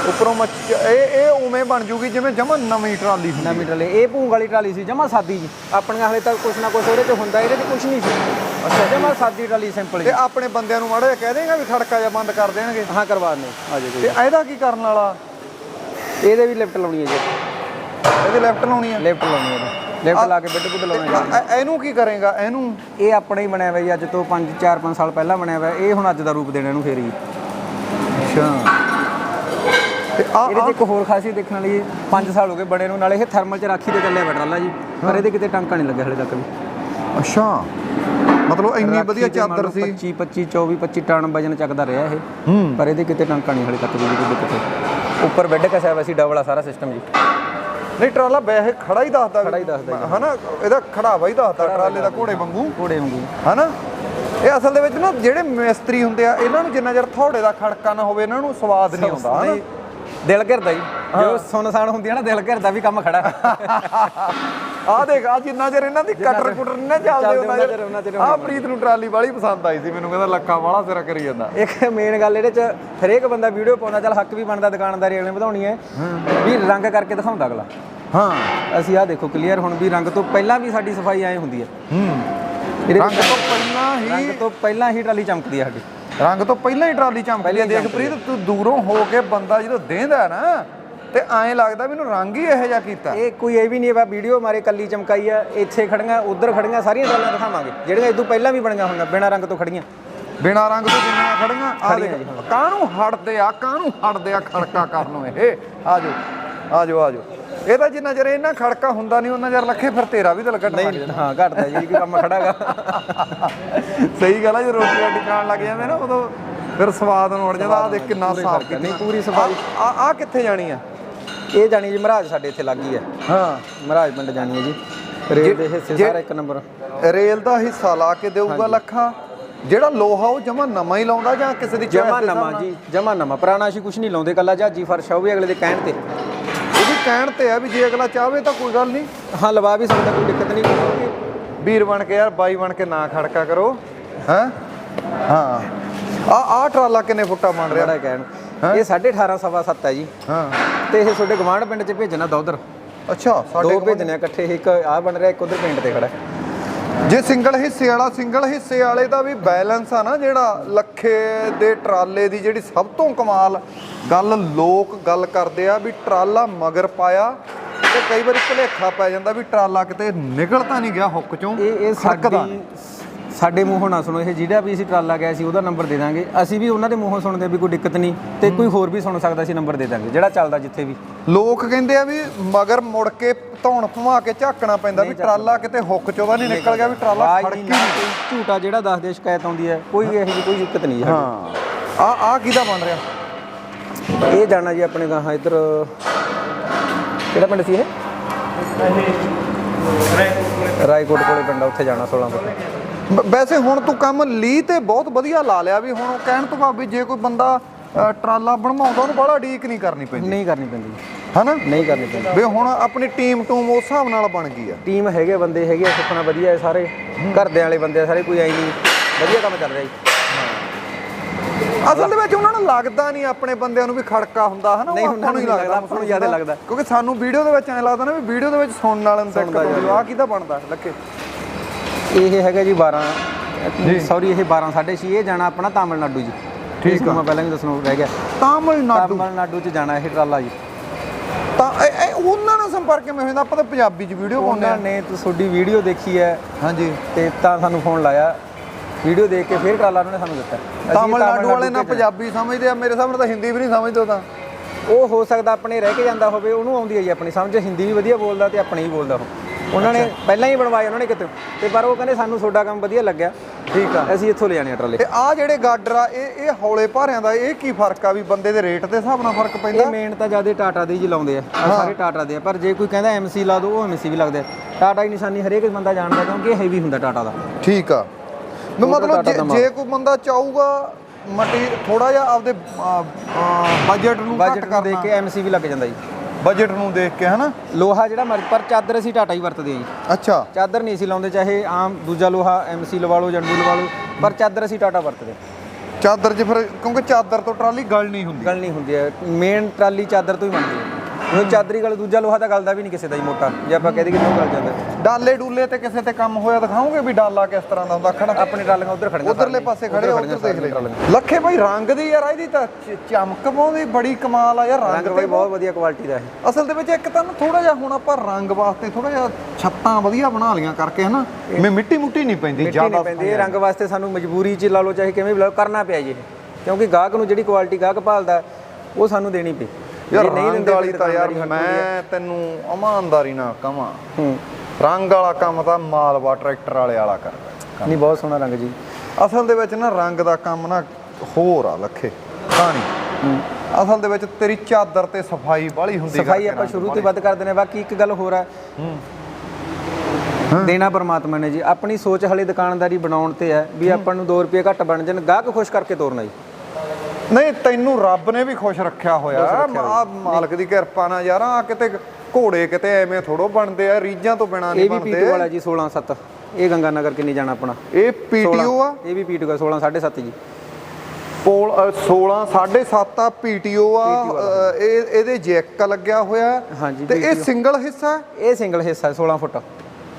Speaker 1: ਉੱਪਰੋਂ ਮੱਛ ਇਹ ਇਹ ਉਵੇਂ ਬਣ ਜੂਗੀ ਜਿਵੇਂ ਜਮਾ ਨਵੀਂ ਟਰਾਲੀ ਹੁੰਦੀ
Speaker 2: ਨਵੀਂ ਟਰਾਲੀ ਇਹ ਭੂੰਗ ਵਾਲੀ ਟਰਾਲੀ ਸੀ ਜਮਾ ਸਾਦੀ ਜੀ। ਆਪਣੀਆਂ ਹਲੇ ਤੱਕ ਕੁਛ ਨਾ ਕੁਛ ਉਹਦੇ ਚ ਹੁੰਦਾ ਇਹਦੇ ਚ ਕੁਛ ਨਹੀਂ ਸੀ। ਅੱਛਾ। ਜਮਾ ਸਾਦੀ ਟਰਾਲੀ ਸਿੰਪਲ
Speaker 1: ਤੇ
Speaker 2: ਜੀ।
Speaker 1: ਆਪਣੇ ਬੰਦਿਆਂ ਨੂੰ ਮਾੜਾ ਜਿਹਾ ਕਹਿ ਦੇਗਾ ਵੀ ਖੜਕਾ ਜਿਹਾ ਬੰਦ ਕਰ ਦੇਣਗੇ?
Speaker 2: ਹਾਂ ਕਰਵਾ ਦੇ
Speaker 1: ਤੇ ਇਹਦਾ ਕੀ ਕਰਨ ਵਾਲਾ?
Speaker 2: ਇਹਦੇ ਵੀ ਲਿਫਟ ਲਾਉਣੀ ਹੈ ਜੀ।
Speaker 1: ਇਹਦੇ ਲੈਫਟ ਲਾਉਣੀ ਆ
Speaker 2: ਲਿਫਟ ਲਾਉਣੀ ਹੈ ਲਿਫਟ ਲਾ ਕੇ ਬਿੱਡ ਬੁੱਡ ਲਾਉਣਾ ਜੀ
Speaker 1: ਇਹ- ਇਹ- ਇਹਨੂੰ ਕੀ ਕਰੇਗਾ? ਇਹਨੂੰ?
Speaker 2: ਇਹ ਆਪਣਾ ਹੀ ਬਣਿਆ ਹੋਇਆ ਜੀ ਅੱਜ ਤੋਂ 5 4 5 ਸਾਲ ਪਹਿਲਾਂ ਬਣਿਆ ਹੋਇਆ। ਇਹ ਹੁਣ ਅੱਜ ਦਾ ਰੂਪ ਦੇਣਾ ਇਹਨੂੰ ਫੇਰ ਜੀ।
Speaker 1: ਅੱਛਾ। ਤੇ
Speaker 2: ਇਹਦੇ 'ਚ ਇੱਕ ਹੋਰ ਖਾਸੀ ਦੇਖਣ ਵਾਲੀ 5 ਸਾਲ ਹੋ ਗਏ ਬਣੇ ਨੂੰ ਨਾਲੇ ਇਹ ਥਰਮਲ 'ਚ ਰਾਖੀ ਤੇ ਚੱਲਿਆ ਬੈਟਰਾਲਾ ਜੀ। ਪਰ ਇਹਦੇ ਕਿਤੇ ਟਾਂਕਾ ਨਹੀਂ ਲੱਗਿਆ ਹਲੇ ਤੱਕ ਵੀ।
Speaker 1: ਅੱਛਾ। ਮਤਲਬ ਇੰਨੀ ਵਧੀਆ ਚਾਦਰ ਸੀ।
Speaker 2: 25 25 24 25 ਟਨ ਵਜਨ ਚੱਕਦਾ ਰਿਹਾ ਇਹ। ਪਰ ਇਹਦੇ ਕਿਤੇ ਟਾਂਕਾ ਨਹੀਂ ਹਲੇ ਤੱਕ ਵੀ ਕੋਈ ਦਿੱਕਤ ਉੱਪਰ ਬੈੱਡ ਕਸਿਆ ਹੋਇਆ ਸੀ ਡਬਲ ਆ ਸਾਰਾ ਸਿਸਟਮ ਜੀ।
Speaker 1: ਨਹੀਂ ਟਰਾਲਾ ਵੈਸੇ ਖੜਾ ਹੀ ਦੱਸਦਾ।
Speaker 2: ਖੜਾ ਹੀ ਦੱਸਦਾ।
Speaker 1: ਹਨਾ ਇਹਦਾ ਖੜਾਵਾ ਹੀ ਦੱਸਦਾ ਟਰਾਲੇ ਦਾ ਘੋੜੇ ਵਾਂਗੂ।
Speaker 2: ਘੋੜੇ ਵਾਂਗੂ।
Speaker 1: ਹਨਾ? ਇਹ ਅਸਲ ਦੇ ਵਿੱਚ ਨਾ ਜਿਹੜੇ ਮਿਸਤਰੀ ਹੁੰਦੇ ਆ ਇਹਨਾਂ ਨੂੰ ਜਿੰਨਾ ਚਿਰ ਥੋੜੇ ਦਾ ਖੜਕਾ ਨਾ ਹੋਵੇ ਇਹਨਾਂ ਨੂੰ ਸਵਾਦ ਨਹੀਂ ਆਉਂਦਾ ਹਨਾ?
Speaker 2: ਦਿਲ ਘਿਰਦਾ ਜੀ। ਜੋ ਸੁਨਸਾਨ ਹੁੰਦੀ ਹੈ ਨਾ ਦਿਲ ਘਿਰਦਾ ਵੀ ਕੰਮ ਖੜਾ।
Speaker 1: ਆਹ ਦੇਖ ਆ ਜਿੰਨਾ ਚਿਰ ਇਹਨਾਂ ਦੀ ਕਟਰ ਕੁਟਰ ਨਹੀਂ ਨਾ ਚੱਲਦੇ ਉਹਨਾਂ
Speaker 2: ਚਿਰ-
Speaker 1: ਆਹ ਪ੍ਰੀਤ ਨੂੰ ਟਰਾਲੀ ਵਾਲੀ ਪਸੰਦ ਆਈ ਸੀ ਮੈਨੂੰ ਕਹਿੰਦਾ ਲੱਖਾਂ ਵਾਲਾ ਸਿਰਾ ਕਰੀ ਜਾਂਦਾ।
Speaker 2: ਇੱਕ ਮੇਨ ਗੱਲ ਇਹਦੇ ਚ ਹਰੇਕ ਬੰਦਾ ਵੀਡੀਓ ਪਾਉਂਦਾ ਚੱਲ ਹੱਕ ਵੀ ਬਣਦਾ ਦੁਕਾਨਦਾਰੀ ਅਗਲੇ ਨੇ ਵਧਾਉਣੀ ਹੈ। ਵੀ ਰੰਗ ਕਰਕੇ ਦਿਖਾਉਂਦਾ ਅਗਲਾ।
Speaker 1: ਹਾਂ।
Speaker 2: ਅਸੀਂ ਆਹ ਦੇਖੋ ਕਲੀਅਰ ਹੁਣ ਵੀ ਰੰਗ ਤੋਂ ਪਹਿਲਾਂ ਵੀ ਸਾਡੀ ਸਫ਼ਾਈ ਐ ਹੁੰਦੀ ਹੈ।
Speaker 1: ਹੂੰ। ਰੰਗ ਤੋਂ ਪਹਿਲਾਂ ਹੀ
Speaker 2: ਰੰਗ ਤੋਂ ਪਹਿਲਾਂ ਹੀ ਟਰਾਲੀ ਚਮਕਦੀ ਹੈ ਸਾਡੀ।
Speaker 1: ਰੰਗ ਤੋਂ ਪਹਿਲਾਂ ਹੀ ਟਰਾਲੀ ਚਮਕਦੀ ਹੈ ਦੇਖ ਪ੍ਰੀਤ ਤੂੰ ਦੂਰੋਂ ਹੋ ਕੇ ਬੰਦਾ ਜਦੋਂ ਦੇਂਦਾ ਨਾ ਤੇ ਐਂ ਲੱਗਦਾ ਵੀ ਇਹਨੂੰ ਰੰਗ ਹੀ ਇਹੋ ਜਿਹਾ ਕੀਤਾ।
Speaker 2: ਇਹ ਕੋਈ ਇਹ ਵੀ ਨਹੀਂ ਹੈ ਵੀਡੀਓ ਮਾਰੇ ਕੱਲੀ ਚਮਕਾਈ ਆ ਇੱਥੇ ਖੜੀਆਂ ਉਧਰ ਖੜੀਆਂ ਸਾਰੀਆਂ ਟਰਾਲੀਆਂ ਦਿਖਾਵਾਂਗੇ। ਜਿਹੜੀਆਂ ਇਦੋਂ ਪਹਿਲਾਂ ਵੀ ਬਣੀਆਂ ਹੋਈਆਂ ਬਿਨਾਂ ਰੰਗ ਤੋਂ ਖੜੀਆਂ।
Speaker 1: ਬਿਨਾ ਰੰਗ ਤੋਂ ਜਿੰਨੀਆਂ ਖੜੀਆਂ ਆ ਦੇਖ ਕਾਹਨੂੰ ਹਟਦੇ ਆ ਕਾਹਨੂੰ ਹਟਦੇ ਆ ਖੜਕਾ ਕਰਨ ਇਹ? ਆਜੋ ਆਜੋ ਆਜੋ ਇਹ ਤਾਂ ਜਿੰਨਾ ਚਿਰ ਇਹਨਾਂ ਖੜਕਾ ਹੁੰਦਾ ਨਹੀਂ ਉਹਨਾਂ ਚਿਰ ਲੱਖੇ ਫਿਰ ਤੇਰਾ ਵੀ ਤਾਂ ਲੱਗਣ ਲੱਗ
Speaker 2: ਨਹੀਂ ਹਾਂ ਘਟਦਾ ਜੀ ਕਿ ਕੰਮ ਖੜਾਗਾ।
Speaker 1: ਸਹੀ ਗੱਲ ਆ ਜੇ ਰੋਟੀ ਰਾਟੀ ਖਾਣ ਲੱਗ ਜਾਂਦੇ ਨਾ ਉਦੋਂ ਫਿਰ ਸਵਾਦ ਨੂੰ ਉੜ ਜਾਂਦਾ ਆ ਦੇਖ ਕਿੰਨਾ ਸਾਫ਼ ਕੀਤੀ
Speaker 2: ਨਹੀਂ, ਪੂਰੀ ਸਫ਼ਾਈ।
Speaker 1: ਆ ਆ ਕਿੱਥੇ ਜਾਣੀ ਆ?
Speaker 2: ਇਹ ਜਾਣੀ ਜੀ ਮਹਾਰਾਜ ਸਾਡੇ ਇੱਥੇ ਲੱਗੀ ਹੈ
Speaker 1: ਹਾਂ।
Speaker 2: ਮਹਾਰਾਜ ਪਿੰਡ ਜਾਣੀ ਹੈ ਜੀ। ਰੇਲ ਦੇ ਹਿੱਸੇ ਸਾਰਾ ਇੱਕ ਨੰਬਰ।
Speaker 1: ਰੇਲ ਦਾ ਹਿੱਸਾ ਲਾ ਕੇ ਦੇਊਗਾ ਲੱਖਾ ਜਿਹੜਾ ਲੋਹਾ ਉਹ ਜਮਾ ਨਵਾਂ ਹੀ ਲਾਉਂਦਾ ਜਾਂ ਕਿਸੇ ਦੀ
Speaker 2: ਜਮਾ ਨਵਾਂ? ਜੀ ਜਮਾ ਨਵਾਂ। ਪੁਰਾਣਾ ਅਸੀਂ ਕੁਝ ਨਹੀਂ ਲਾਉਂਦੇ ਕੱਲਾ ਜਹਾਜੀ ਫਰਸ਼ ਆ ਉਹ ਵੀ ਅਗਲੇ ਦੇ ਕਹਿਣ ਤੇ।
Speaker 1: ਵੀ ਕਹਿਣ ਤੇ ਆ ਵੀ ਜੇ ਅਗਲਾ ਚਾਹਵੇ ਤਾਂ ਕੋਈ ਗੱਲ ਨਹੀਂ।
Speaker 2: ਹਾਂ ਲਵਾ ਵੀ ਸਕਦਾ ਕੋਈ ਦਿੱਕਤ ਨਹੀਂ
Speaker 1: ਵੀਰ ਬਣ ਕੇ ਯਾਰ ਬਾਈ ਬਣ ਕੇ ਨਾ ਖੜਕਾ ਕਰੋ। ਹੈ? ਹਾਂ। ਆ ਆ ਟਰਾਲਾ ਕਿੰਨੇ ਫੁੱਟਾ ਬਣ ਰਿਹਾ?
Speaker 2: ਬੜਾ ਕਹਿਣ। ਇਹ 18.5 ਸਵਾ 7 ਹੈ ਜੀ।
Speaker 1: ਹਾਂ।
Speaker 2: ਤੇ ਇਹ ਤੁਹਾਡੇ ਗਵਾਂਢ ਪਿੰਡ 'ਚ ਭੇਜਣਾ ਦਾ ਉਧਰ।
Speaker 1: ਅੱਛਾ ਸਾਡੇ
Speaker 2: ਦੋ ਭੇਜਣੇ ਇਕੱਠੇ ਇੱਕ ਆ ਬਣ ਰਿਹਾ ਇੱਕ ਉਧਰ ਪਿੰਡ ਤੇ ਖੜਾ।
Speaker 1: ਜੇ ਸਿੰਗਲ ਹਿੱਸੇ ਵਾਲਾ ਸਿੰਗਲ ਹਿੱਸੇ ਵਾਲੇ ਦਾ ਵੀ ਬੈਲੈਂਸ ਆ ਨਾ ਜਿਹੜਾ ਲੱਖੇ ਦੇ ਟਰਾਲੇ ਦੀ ਜਿਹੜੀ ਸਭ ਤੋਂ ਕਮਾਲ ਗੱਲ ਲੋਕ ਗੱਲ ਕਰਦੇ ਆ ਵੀ ਟਰਾਲਾ ਮਗਰ ਪਾਇਆ ਤੇ ਕਈ ਵਾਰੀ ਭੁਲੇਖਾ ਪੈ ਜਾਂਦਾ ਵੀ ਟਰਾਲਾ ਕਿਤੇ ਨਿਕਲ ਤਾਂ ਨਹੀਂ ਗਿਆ ਹੁੱਕ ਚੋਂ
Speaker 2: ਇਹ ਇਹ ਸਾਡੀ ਸਾਡੇ ਮੂੰਹੋਂ ਨਾ ਸੁਣੋ ਇਹ ਜਿਹੜਾ ਵੀ ਅਸੀਂ ਟਰਾਲਾ ਗਿਆ ਸੀ ਉਹਦਾ ਨੰਬਰ ਦੇ ਦਾਂਗੇ। ਅਸੀਂ ਵੀ ਉਹਨਾਂ ਦੇ ਮੂੰਹੋਂ ਸੁਣਦੇ ਵੀ ਕੋਈ ਦਿੱਕਤ ਨਹੀਂ ਤੇ ਕੋਈ ਹੋਰ ਵੀ ਸੁਣ ਸਕਦਾ ਸੀ ਨੰਬਰ ਦੇ ਦਾਂਗੇ ਜਿਹੜਾ ਚੱਲਦਾ ਜਿੱਥੇ ਵੀ।
Speaker 1: ਲੋਕ ਕਹਿੰਦੇ ਆ ਵੀ ਮਗਰ ਮੁੜ ਕੇ ਧੌਣ ਭਮਾ ਕੇ ਝਾਕਣਾ ਪੈਂਦਾ ਵੀ ਟਰਾਲਾ ਕਿਤੇ ਹੁੱਕ ਚੋਂ ਤਾਂ ਨਹੀਂ ਨਿਕਲ ਗਿਆ ਵੀ ਟਰਾਲਾ ਖੜਕੀ
Speaker 2: ਨਹੀਂ, ਝੂਟਾ ਜਿਹੜਾ ਦੱਸਦੇ ਸ਼ਿਕਾਇਤ ਆਉਂਦੀ ਹੈ ਕੋਈ ਇਹੋ ਜਿਹੀ ਕੋਈ ਦਿੱਕਤ ਨਹੀਂ ਹੈ।
Speaker 1: ਹਾਂ। ਆ ਆ ਕਿਹਦਾ ਬਣ ਰਿਹਾ?
Speaker 2: ਇਹ ਜਾਣਾ ਜੀ ਆਪਣੇ ਗਾਹਾਂ ਇੱਧਰ ਕਿਹੜਾ ਪਿੰਡ ਸੀ ਇਹ? ਰਾਏਕੋਟ ਕੋਲੇ ਪਿੰਡ ਉੱਥੇ ਜਾਣਾ 16 ਫੁੱਟ।
Speaker 1: ਵੈਸੇ ਹੁਣ ਤੂੰ ਕੰਮ ਲੀ ਤੇ ਬਹੁਤ ਵਧੀਆ ਲਾ ਲਿਆ ਵੀ ਹੁਣ ਕਹਿਣ ਤੋਂ ਭਾਵ ਜੇ ਕੋਈ ਬੰਦਾ ਟਰਾਲਾ ਬਣਵਾਉਂਦਾ ਉਹਨੂੰ ਬੜਾ ਡੀਕ ਨਹੀਂ ਕਰਨੀ ਪੈਂਦੀ।
Speaker 2: ਨਹੀਂ ਕਰਨੀ ਪੈਂਦੀ।
Speaker 1: ਹਨਾ?
Speaker 2: ਨਹੀਂ ਕਰਨੀ ਪੈਂਦੀ।
Speaker 1: ਵੀ ਹੁਣ ਆਪਣੀ ਟੀਮ ਟੂਮ ਉਸ ਹਿਸਾਬ ਨਾਲ ਬਣ ਗਈ ਆ।
Speaker 2: ਟੀਮ ਹੈਗੇ ਬੰਦੇ ਹੈਗੇ ਆ, ਸੁਪਨਾ ਵਧੀਆ ਹੈ ਸਾਰੇ। ਘਰਦਿਆਂ ਵਾਲੇ ਬੰਦੇ ਆ ਸਾਰੇ ਕੋਈ ਆਈ ਨਹੀਂ। ਵਧੀਆ ਕੰਮ ਚੱਲ ਰਿਹਾ ਜੀ।
Speaker 1: ਅਸਲ ਦੇ ਵਿੱਚ ਉਹਨਾਂ ਨੂੰ ਲੱਗਦਾ ਨਹੀਂ ਆਪਣੇ ਬੰਦਿਆਂ ਨੂੰ ਵੀ ਖੜਕਾ ਹੁੰਦਾ ਹਨਾ?
Speaker 2: ਨਹੀਂ, ਉਹਨਾਂ
Speaker 1: ਨੂੰ ਹੀ
Speaker 2: ਲੱਗਦਾ, ਆਪਾਂ ਨੂੰ ਜ਼ਿਆਦਾ ਲੱਗਦਾ।
Speaker 1: ਕਿਉਂਕਿ ਸਾਨੂੰ ਵੀਡੀਓ ਦੇ ਵਿੱਚ ਐਂ ਲੱਗਦਾ ਨਾ ਵੀ ਵੀਡੀਓ ਦੇ ਵਿੱਚ ਸੁਣਨ ਵਾਲਿਆਂ ਨੂੰ ਦਿੱਕਤ ਆਉਂਦੀ ਆ ਕਿਹਦਾ ਬਣਦਾ ਲੱਕੇ
Speaker 2: ਇਹ ਹੈਗਾ ਜੀ 12 ਸੌਰੀ ਇਹ 12 6.5 ਇਹ ਜਾਣਾ ਆਪਣਾ ਤਾਮਿਲਨਾਡੂ ਜੀ। ਠੀਕ ਆ। ਮੈਂ ਪਹਿਲਾਂ ਵੀ ਦੱਸਣਾ ਰਹਿ ਗਿਆ।
Speaker 1: ਤਾਮਿਲਨਾਡੂ।
Speaker 2: ਤਾਮਿਲਨਾਡੂ ਚ ਜਾਣਾ ਇਹ ਟਰਾਲਾ ਜੀ।
Speaker 1: ਤਾਂ ਇਹ- ਇਹ ਉਹਨਾਂ ਨਾਲ ਸੰਪਰਕ ਕਿਵੇਂ ਹੋਇਆ? ਆਪਾਂ ਤਾਂ ਪੰਜਾਬੀ ਚ ਵੀਡੀਓ ਪਾਉਂਦੇ
Speaker 2: ਉਹਨਾਂ
Speaker 1: ਆ
Speaker 2: ਨੇ ਤਾਂ ਤੁਹਾਡੀ ਵੀਡੀਓ ਦੇਖੀ ਹੈ।
Speaker 1: ਹਾਂਜੀ।
Speaker 2: ਤੇ ਤਾਂ ਸਾਨੂੰ ਫੋਨ ਲਾਇਆ। ਵੀਡੀਓ ਦੇਖ ਕੇ ਫਿਰ ਟਰਾਲਾ ਉਹਨਾਂ ਨੇ ਸਾਨੂੰ ਦਿੱਤਾ। ਅਸੀਂ
Speaker 1: ਤਾਮਿਲਨਾਡੂ ਵਾਲੇ ਨਾ। ਪੰਜਾਬੀ ਸਮਝਦੇ ਆ ਮੇਰੇ ਸਾਹਮਣੇ ਤਾਂ ਹਿੰਦੀ ਵੀ ਨਹੀਂ ਸਮਝਦੇ ਉਹ ਤਾਂ।
Speaker 2: ਉਹ ਹੋ ਸਕਦਾ ਆਪਣੇ ਰਹਿ ਕੇ ਜਾਂਦਾ ਹੋਵੇ ਉਹਨੂੰ ਆਉਂਦੀ ਹੈ ਜੀ ਆਪਣੀ ਸਮਝ। ਹਿੰਦੀ ਵੀ ਵਧੀਆ ਬੋਲਦਾ ਤੇ ਆਪਣੀ ਵੀ ਬੋਲਦਾ ਉਹ। ਉਹਨਾਂ ਨੇ ਪਹਿਲਾਂ ਹੀ ਬਣਵਾਏ ਉਹਨਾਂ ਨੇ ਕਿਤੇ। ਤੇ ਪਰ ਉਹ ਕਹਿੰਦੇ ਸਾਨੂੰ ਤੁਹਾਡਾ ਕੰਮ ਵਧੀਆ ਲੱਗਿਆ।
Speaker 1: ਠੀਕ ਆ।
Speaker 2: ਅਸੀਂ ਇੱਥੋਂ ਲੈ ਜਾਣੇ ਆ ਟਰਾਲੇ।
Speaker 1: ਤੇ ਆ ਜਿਹੜੇ ਗਾਡਰ ਆ ਇਹ ਇਹ ਹੌਲੇ ਭਾਰਿਆਂ ਦਾ ਇਹ ਕੀ ਫ਼ਰਕ ਆ ਵੀ ਬੰਦੇ ਦੇ ਰੇਟ ਦੇ ਹਿਸਾਬ ਨਾਲ ਫ਼ਰਕ ਪੈਂਦਾ?
Speaker 2: ਇਹ ਮੇਨ ਤਾਂ ਜ਼ਿਆਦਾ ਟਾਟਾ ਦੇ ਹੀ ਲਾਉਂਦੇ ਆ। ਆਹ ਸਾਰੇ ਟਾਟਾ ਦੇ ਆ। ਪਰ ਜੇ ਕੋਈ ਕਹਿੰਦਾ ਐਮਸੀ ਲਾ ਦੋ ਉਹ ਐਮਸੀ ਵੀ ਲੱਗਦੇ ਆ। ਟਾਟਾ ਦੀ ਨਿਸ਼ਾਨੀ ਹਰੇਕ ਬੰਦਾ ਜਾਣਦਾ ਕਿਉਂਕਿ ਇਹ ਹੈਵੀ ਹੁੰਦਾ ਟਾਟਾ ਦਾ।
Speaker 1: ਠੀਕ ਆ। ਮੈਂ ਮਤਲਬ
Speaker 2: ਦਾ
Speaker 1: ਜੇ- ਕੋਈ ਬੰਦਾ ਚਾਹੂਗਾ ਮਟੀ ਥੋੜਾ ਜਿਹਾ ਆਪਦੇ ਬਜਟ ਨੂੰ ਘੱਟ
Speaker 2: ਬਜਟ ਨੂੰ ਦੇਖ ਕੇ ਐਮਸੀ ਵੀ ਲੱਗ ਜਾਂਦਾ ਜੀ।
Speaker 1: ਬਜਟ ਨੂੰ ਦੇਖ ਕੇ ਹਨਾ?
Speaker 2: ਲੋਹਾ ਜਿਹੜਾ ਮਰਜ਼ੀ ਪਰ ਚਾਦਰ ਅਸੀਂ ਟਾਟਾ ਹੀ ਵਰਤਦੇ ਹਾਂ ਜੀ।
Speaker 1: ਅੱਛਾ।
Speaker 2: ਚਾਦਰ ਨਹੀਂ ਅਸੀਂ ਲਾਉਂਦੇ ਚਾਹੇ ਆਮ ਦੂਜਾ ਲੋਹਾ ਐਮਸੀ ਲਵਾ ਲਓ ਜੰਡੂ ਲਵਾ ਲਓ ਪਰ ਚਾਦਰ ਅਸੀਂ ਟਾਟਾ ਵਰਤਦੇ ਹਾਂ।
Speaker 1: ਚਾਦਰ 'ਚ ਫਿਰ ਕਿਉਂਕਿ ਚਾਦਰ ਤੋਂ ਟਰਾਲੀ ਗਲ ਨਹੀਂ ਹੁੰਦੀ।
Speaker 2: ਗੱਲ ਨਹੀਂ ਹੁੰਦੀ ਹੈ ਮੇਨ ਟਰਾਲੀ ਚਾਦਰ ਤੋਂ ਹੀ ਬਣਦੀ ਹੈ ਉਹ ਚਾਦਰੀ ਗੱਲ ਦੂਜਾ ਲੋਹਾ ਤਾਂ ਗਲਦਾ ਵੀ ਨਹੀਂ ਕਿਸੇ ਦਾ ਜੀ ਮੋਟਾ ਜੇ ਆਪਾਂ ਕਹਦੇ ਕਿ ਉਹ ਗਲ ਜਾਂਦਾ।
Speaker 1: ਡਾਲੇ ਡੂਲੇ ਤੇ ਕਿਸੇ ਤੇ ਕੰਮ ਹੋਇਆ ਦਿਖਾਓਗੇ ਵੀ ਡਾਲਾ ਕਿਸ ਤਰ੍ਹਾਂ ਦਾ ਹੁੰਦਾ? ਖੜਾ
Speaker 2: ਆਪਣੇ ਟਰਾਲੀਆਂ ਉਧਰ ਖੜੀਆਂ
Speaker 1: ਉਧਰਲੇ ਪਾਸੇ ਖੜੇ ਉੱਧਰ ਦੇਖ ਲੈ ਲੱਖੇ ਭਾਈ ਰੰਗ ਦੀ ਯਾਰ ਇਹਦੀ ਤਾਂ ਚਮਕ ਪਾਉਂਦੀ ਬੜੀ ਕਮਾਲ ਆ ਯਾਰ
Speaker 2: ਰੰਗ
Speaker 1: ਤੇ
Speaker 2: ਬਹੁਤ ਵਧੀਆ ਕੁਆਲਿਟੀ ਦਾ ਹੈ
Speaker 1: ਅਸਲ ਦੇ ਵਿੱਚ ਇੱਕ ਤਾਂ ਥੋੜਾ ਜਿਹਾ ਹੁਣ ਆਪਾਂ ਰੰਗ ਵਾਸਤੇ ਥੋੜਾ ਜਿਹਾ ਛੱਤਾਂ ਵਧੀਆ ਬਣਾ ਲੀਆਂ ਕਰਕੇ ਹਨਾ ਮੈਂ ਮਿੱਟੀ ਮੁੱਟੀ ਨਹੀਂ ਪੈਂਦੀ ਜ਼ਿਆਦਾ
Speaker 2: ਪੈਂਦੀ ਰੰਗ ਵਾਸਤੇ ਸਾਨੂੰ ਮਜਬੂਰੀ ਚ ਲਾ ਲਓ ਚਾਹੇ ਕਿਵੇਂ ਵੀ ਕਰਨਾ ਪਿਆ ਜੀ ਕਿਉਂਕਿ ਗਾਹਕ ਨੂੰ ਜਿਹੜੀ ਕੁਆਲਿਟੀ ਗਾਹਕ ਭਾਲਦਾ ਉਹ ਸਾਨੂੰ ਦੇਣੀ ਪਈ।
Speaker 1: ਯਾਰ
Speaker 2: ਨਹੀਂ ਦਿੰਦੇ
Speaker 1: ਵਾਲੀ ਤਾਂ ਯਾਰ। ਮੈਂ ਤੈਨੂੰ ਇਮਾਨਦਾਰੀ ਨਾਲ ਕਹਾਂ
Speaker 2: ਹੂੰ।
Speaker 1: ਰੰਗ ਵਾਲਾ ਕੰਮ ਤਾਂ ਮਾਲਵਾ ਟਰੈਕਟਰ ਵਾਲੇ ਵਾਲਾ ਕਰਦਾ
Speaker 2: ਨਹੀਂ ਬਹੁਤ ਸੋਹਣਾ ਰੰਗ ਜੀ।
Speaker 1: ਅਸਲ ਦੇ ਵਿੱਚ ਨਾ ਰੰਗ ਦਾ ਕੰਮ ਨਾ ਹੋਰ ਆ ਲੱਖੇ ਕਹਾਣੀ। ਅਸਲ ਦੇ ਵਿੱਚ ਤੇਰੀ ਚਾਦਰ ਤੇ ਸਫ਼ਾਈ ਬਾਹਲੀ ਹੁੰਦੀ
Speaker 2: ਸਫ਼ਾਈ ਆਪਾਂ ਸ਼ੁਰੂ ਤੋਂ। ਵੱਧ ਕਰਦੇ ਨੇ ਬਾਕੀ ਇੱਕ ਗੱਲ ਹੋਰ ਹੈ। ਦੇਣਾ ਪਰਮਾਤਮਾ ਨੇ ਜੀ। ਆਪਣੀ ਸੋਚ ਹਲੇ ਦੁਕਾਨਦਾਰੀ ਬਣਾਉਣ ਤੇ ਹੈ ਵੀ ਆਪਾਂ ਨੂੰ 2 ਰੁਪਏ ਘੱਟ ਬਣ ਜਾਣ ਗਾਹਕ ਖੁਸ਼ ਕਰਕੇ ਤੋਰਨਾ ਜੀ।
Speaker 1: ਨਹੀਂ ਤੈਨੂੰ ਰੱਬ ਨੇ ਵੀ ਖੁਸ਼ ਰੱਖਿਆ ਹੋਇਆ। ਆ ਮਾਲਕ ਦੀ ਕਿਰਪਾ ਨਾਲ ਯਾਰ ਆ ਕਿਤੇ ਘੋੜੇ ਕਿਤੇ ਐਵੇਂ ਥੋੜੋ ਬਣਦੇ ਆ ਰੀਜਾਂ ਤੋਂ ਬਿਨਾ ਨਹੀਂ
Speaker 2: ਇਹ ਵੀ
Speaker 1: ਬਣਦੇ।
Speaker 2: ਪੀਟੂ ਵਾਲਾ ਜੀ 16 7 ਇਹ ਗੰਗਾ ਨਗਰ ਕਿੰਨੀ ਜਾਣਾ ਆਪਣਾ?
Speaker 1: ਇਹ ਪੀਟੀਓ ਆ?
Speaker 2: ਇਹ ਵੀ ਪੀਟੂ ਦਾ 16 7.5 ਜੀ।
Speaker 1: ਪੋਲ ਅ, 16 7.5 ਆ ਪੀਟੀਓ ਆ। ਇਹ ਇਹਦੇ ਜੈਕ ਲੱਗਿਆ ਹੋਇਆ। ਤੇ ਇਹ ਸਿੰਗਲ ਹਿੱਸਾ?
Speaker 2: ਇਹ ਸਿੰਗਲ ਹਿੱਸਾ ਹੈ 16 ਫੁੱਟ।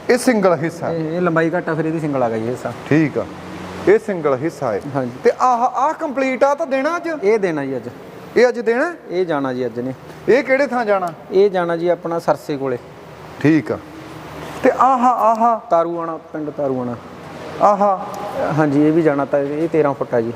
Speaker 1: ਇਹ ਸਿੰਗਲ ਹਿੱਸਾ।
Speaker 2: ਇਹ ਲੰਬਾਈ ਘੱਟ ਆ ਫਿਰ ਇਹਦੀ ਸਿੰਗਲ ਆ ਗਈ ਹਿੱਸਾ।
Speaker 1: ਠੀਕ ਆ। ਇਹ ਸਿੰਗਲ ਹਿੱਸਾ ਹੈ। ਤੇ ਆਹ ਆਹ ਕੰਪਲੀਟ ਆ ਤਾਂ ਦੇਣਾ ਅੱਜ?
Speaker 2: ਇਹ ਦੇਣਾ ਜੀ ਅੱਜ।
Speaker 1: ਇਹ ਅੱਜ ਦੇਣਾ?
Speaker 2: ਇਹ ਜਾਣਾ ਜੀ ਅੱਜ ਨੇ
Speaker 1: ਇਹ ਕਿਹੜੇ ਥਾਂ ਜਾਣਾ?
Speaker 2: ਇਹ ਜਾਣਾ ਜੀ ਆਪਣਾ ਸਰਸੇ ਕੋਲੇ।
Speaker 1: ਠੀਕ ਆ। ਤੇ ਆਹ ਆਹ।
Speaker 2: ਤਾਰੂਆਣਾ ਪਿੰਡ ਤਾਰੂਆਣਾ।
Speaker 1: ਆਹ।
Speaker 2: ਹਾਂਜੀ ਇਹ ਵੀ ਜਾਣਾ ਤਾਂ ਇਹ 13 ਫੁੱਟ ਆ ਜੀ।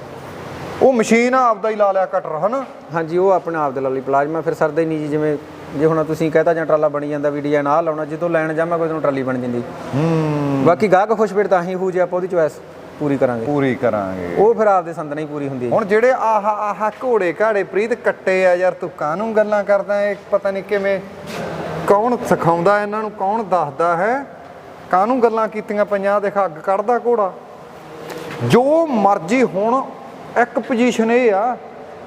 Speaker 1: ਉਹ ਮਸ਼ੀਨ ਆ ਆਪਦਾ ਹੀ ਲਾ ਲਿਆ ਕਟਰ ਹਨਾ
Speaker 2: ਹਾਂਜੀ ਉਹ ਆਪਣੇ ਆਪ ਦੇ ਲਈ ਪਲਾਜ਼ਮਾ। ਫਿਰ ਸਰਦਾ ਹੀ ਨਹੀਂ ਜੀ ਜਿਵੇਂ ਜੇ ਹੁਣ ਤੁਸੀਂ ਕਹਤਾ ਜਾਂ ਟਰਾਲਾ ਬਣੀ ਜਾਂਦਾ ਵੀ ਡਿਜ਼ਾਈਨ ਆਹ ਲਾਉਣਾ ਜਦੋਂ ਲੈਣ ਜਾਵਾਂ ਕੋਈ ਨੂੰ ਟਰਾਲੀ ਬਣ ਜਾਂਦੀ।
Speaker 1: ਹੂੰ।
Speaker 2: ਬਾਕੀ ਗਾਹਕ ਖੁਸ਼ ਫਿਰ ਤਾਂ ਹੀ ਹੋ ਜੇ ਆਪਾਂ ਉਹਦੀ ਚੋਇਸ ਪੂਰੀ ਕਰਾਂਗੇ।
Speaker 1: ਪੂਰੀ ਕਰਾਂਗੇ।
Speaker 2: ਉਹ ਫਿਰ ਆਪਦੇ ਸੰਦ ਨਹੀਂ ਪੂਰੀ ਹੁੰਦੀ।
Speaker 1: ਹੁਣ ਜਿਹੜੇ ਆਹ ਆਹ ਘੋੜੇ ਘਾੜੇ ਪ੍ਰੀਤ ਕੱਟੇ ਆ ਯਾਰ ਤੂੰ ਕਾਹਨੂੰ ਗੱਲਾਂ ਕਰਦਾ ਇਹ ਪਤਾ ਨਹੀਂ ਕਿਵੇਂ ਕੌਣ ਸਿਖਾਉਂਦਾ ਇਹਨਾਂ ਨੂੰ ਕੌਣ ਦੱਸਦਾ ਹੈ? ਕਾਹਨੂੰ ਗੱਲਾਂ ਕੀਤੀਆਂ ਪਈਆਂ? ਦੇਖ ਅੱਗ ਕੱਢਦਾ ਘੋੜਾ। ਜੋ ਮਰਜ਼ੀ ਹੁਣ ਇੱਕ ਪੋਜੀਸ਼ਨ ਇਹ ਆ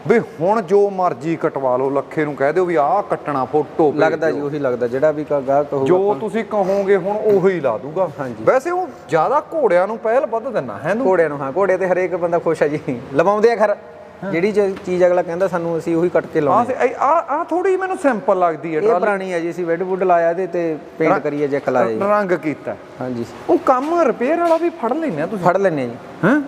Speaker 1: ਵੀ ਹੁਣ ਜੋ ਮਰਜ਼ੀ ਕਟਵਾ ਲਓ ਲੱਖੇ ਨੂੰ ਕਹਿ ਦਿਓ ਵੀ ਆਹ ਕੱਟਣਾ ਫੋਟੋ
Speaker 2: ਲੱਗਦਾ। ਜੀ ਉਹੀ ਲੱਗਦਾ ਜਿਹੜਾ ਵੀ ਗਾਹਕ ਕਹੂਗਾ
Speaker 1: ਜੋ ਤੁਸੀਂ ਕਹੋਗੇ ਹੁਣ ਉਹੀ ਲਾ ਦੂਗਾ।
Speaker 2: ਹਾਂਜੀ।
Speaker 1: ਵੈਸੇ ਉਹ ਜ਼ਿਆਦਾ ਘੋੜਿਆਂ ਨੂੰ ਪਹਿਲ ਵੱਧ ਦਿੰਨਾ ਹੈ ਤੂੰ
Speaker 2: ਘੋੜਿਆਂ ਨੂੰ ਹਾਂ ਘੋੜੇ ਤੇ ਹਰੇਕ ਬੰਦਾ ਖੁਸ਼ ਹੈ ਜੀ ਲਵਾਉਂਦੇ ਆ ਖਰ। ਜਿਹੜੀ ਚੀਜ਼ ਅਗਲਾ ਕਹਿੰਦਾ ਸਾਨੂੰ ਅਸੀਂ ਉਹੀ ਕੱਟ ਕੇ ਲਾਉਂਦੇ।
Speaker 1: ਆ ਆ ਥੋੜੀ ਮੈਨੂੰ ਸਿੰਪਲ ਲੱਗਦੀ ਹੈ
Speaker 2: ਇਹ ਪੁਰਾਣੀ ਹੈ ਜੀ ਅਸੀਂ ਵੈਡ ਵੁੱਡ ਲਾਇਆ ਇਹਦੇ ਤੇ ਪੇਂਟ ਕਰੀਏ ਜੀ
Speaker 1: ਰੰਗ ਕੀਤਾ।
Speaker 2: ਹਾਂਜੀ।
Speaker 1: ਉਹ ਕੰਮ ਰਿਪੇਅਰ ਵਾਲਾ ਵੀ ਫੜ ਲੈਨੇ ਆ ਤੁਸੀਂ?
Speaker 2: ਫੜ ਲੈਨੇ ਜੀ।
Speaker 1: ਹੈਂ?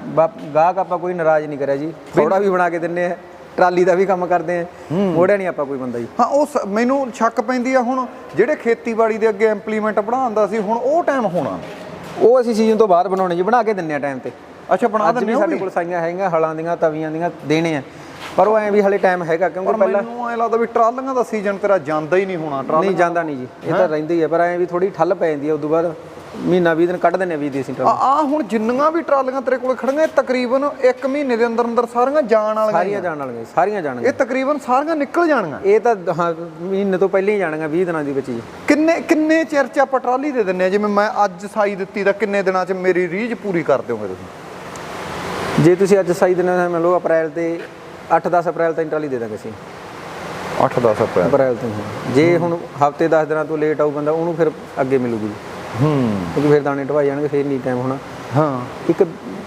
Speaker 2: ਗਾਹਕ ਆਪਾਂ ਕੋਈ ਨਾਰਾਜ਼ ਨਹੀਂ ਕਰਿਆ ਜੀ। ਥੋੜਾ ਵੀ ਬਣਾ ਕੇ ਦਿੰਨੇ ਆ। ਟਰਾਲੀ ਦਾ ਵੀ ਕੰਮ ਕਰਦੇ ਆ। ਮੋੜਿਆ ਨਹੀਂ ਆਪਾਂ ਕੋਈ ਬੰਦਾ ਜੀ।
Speaker 1: ਹਾਂ ਉਹ ਮੈਨੂੰ ਸ਼ੱਕ ਪੈਂਦੀ ਆ ਹੁਣ ਜਿਹੜੇ ਖੇਤੀਬਾੜੀ ਦੇ ਅੱਗੇ ਇੰਪਲੀਮੈਂਟ ਬਣਾਉਂਦਾ ਸੀ ਹੁਣ ਉਹ ਟਾਈਮ ਹੋਣਾ।
Speaker 2: ਉਹ ਅਸੀਂ ਸੀਜ਼ਨ ਤੋਂ ਬਾਅਦ ਬਣਾਉਣੇ ਜੀ ਬਣਾ ਕੇ ਦਿੰਨੇ ਆ ਟਾਈਮ ਤੇ।
Speaker 1: ਅੱਛਾ ਬਣਾ ਹੋ
Speaker 2: ਸਾਡੇ ਕੋਲ ਸਾਈਆਂ ਹੈਗੀਆਂ ਹਲਾਂ ਦੀਆਂ ਤਵੀਆਂ ਦੀਆਂ ਦੇਣੇ ਆ। ਪਰ ਉਹ ਐ ਵੀ ਹਲੇ ਟਾਈਮ ਹੈਗਾ ਕਿਉਂਕਿ ਪਹਿਲਾਂ
Speaker 1: ਮੈਨੂੰ ਐ ਲੱਗਦਾ ਵੀ ਟਰਾਲੀਆਂ ਦਾ ਸੀਜ਼ਨ ਤੇਰਾ ਜਾਂਦਾ ਹੀ ਨਹੀਂ ਹੋਣਾ ਟਰਾਲੀ
Speaker 2: ਨਹੀਂ ਜਾਂਦਾ ਨਹੀਂ ਜੀ ਇਹ ਤਾਂ ਰਹਿੰਦਾ ਹੀ ਹੈ ਪਰ ਐ ਵੀ ਥੋੜੀ ਠੱਲ ਪੈ ਜਾਂਦੀ ਹੈ ਉਦੋਂ ਬਾਅਦ ਮਹੀਨਾ 20 ਦਿਨ ਕੱਢ ਦਿੰਨੇ ਆ 20 ਦੇਸੀ
Speaker 1: ਆ
Speaker 2: ਟਰਾਲੀ
Speaker 1: ਆ ਹੁਣ ਜਿੰਨੀਆਂ ਵੀ ਟਰਾਲੀਆਂ ਤੇਰੇ ਕੋਲ ਖੜੀਆਂ ਇਹ ਤਕਰੀਬਨ 1 ਮਹੀਨੇ ਦੇ ਅੰਦਰ ਅੰਦਰ ਸਾਰੀਆਂ ਜਾਣ ਵਾਲੀਆਂ
Speaker 2: ਸਾਰੀਆਂ ਜਾਣ ਵਾਲੀਆਂ ਸਾਰੀਆਂ ਜਾਣਗੀਆਂ
Speaker 1: ਇਹ ਤਕਰੀਬਨ ਸਾਰੀਆਂ ਨਿਕਲ ਜਾਣਗੀਆਂ।
Speaker 2: ਇਹ ਤਾਂ ਹਾਂ ਮਹੀਨੇ ਤੋਂ ਪਹਿਲਾਂ ਹੀ ਜਾਣਗੀਆਂ 20 ਦਿਨਾਂ ਦੀ ਵਿੱਚ ਜੀ
Speaker 1: ਕਿੰਨੇ ਕਿੰਨੇ ਚਿਰ ਚ ਆਪਾਂ ਟਰਾਲੀ ਦੇ ਦਿੰਨੇ ਆ? ਜਿਵੇਂ ਮੈਂ ਅੱਜ ਸਾਈ ਦਿੱਤੀ ਤਾਂ ਕਿੰਨੇ ਦਿਨਾਂ ਚ ਮੇਰੀ ਰੀਝ ਪੂਰੀ ਕਰ ਦਿਓਗੇ ਤੁਸੀਂ?
Speaker 2: ਜੇ ਤੁਸੀਂ ਅੱਜ ਸਾਈ ਦਿਨਾਂ ਦਾ ਮੰਨ ਲਓ ਅਪ੍ਰੈਲ ਤੇ 8-10 ਅਪ੍ਰੈਲ ਤਾਈਂ ਟਰਾਲੀ ਦੇ ਦਾਂਗੇ ਅਸੀਂ।
Speaker 1: 8-10 ਅਪ੍ਰੈਲ।
Speaker 2: ਅਪ੍ਰੈਲ ਤੋਂ ਹੀ। ਜੇ ਹੁਣ ਹਫ਼ਤੇ 10 ਦਿਨਾਂ ਤੋਂ ਲੇਟ ਆਊ ਬੰਦਾ ਉਹਨੂੰ ਫਿਰ ਅੱਗੇ ਮਿਲੂਗੀ। ਜੀ।
Speaker 1: ਹੂੰ।
Speaker 2: ਕਿਉਂਕਿ ਫਿਰ ਦਾਣੇ ਢਵਾਈ ਜਾਣਗੇ ਫਿਰ ਨਹੀਂ ਟਾਈਮ ਹੋਣਾ।
Speaker 1: ਹਾਂ।
Speaker 2: ਇੱਕ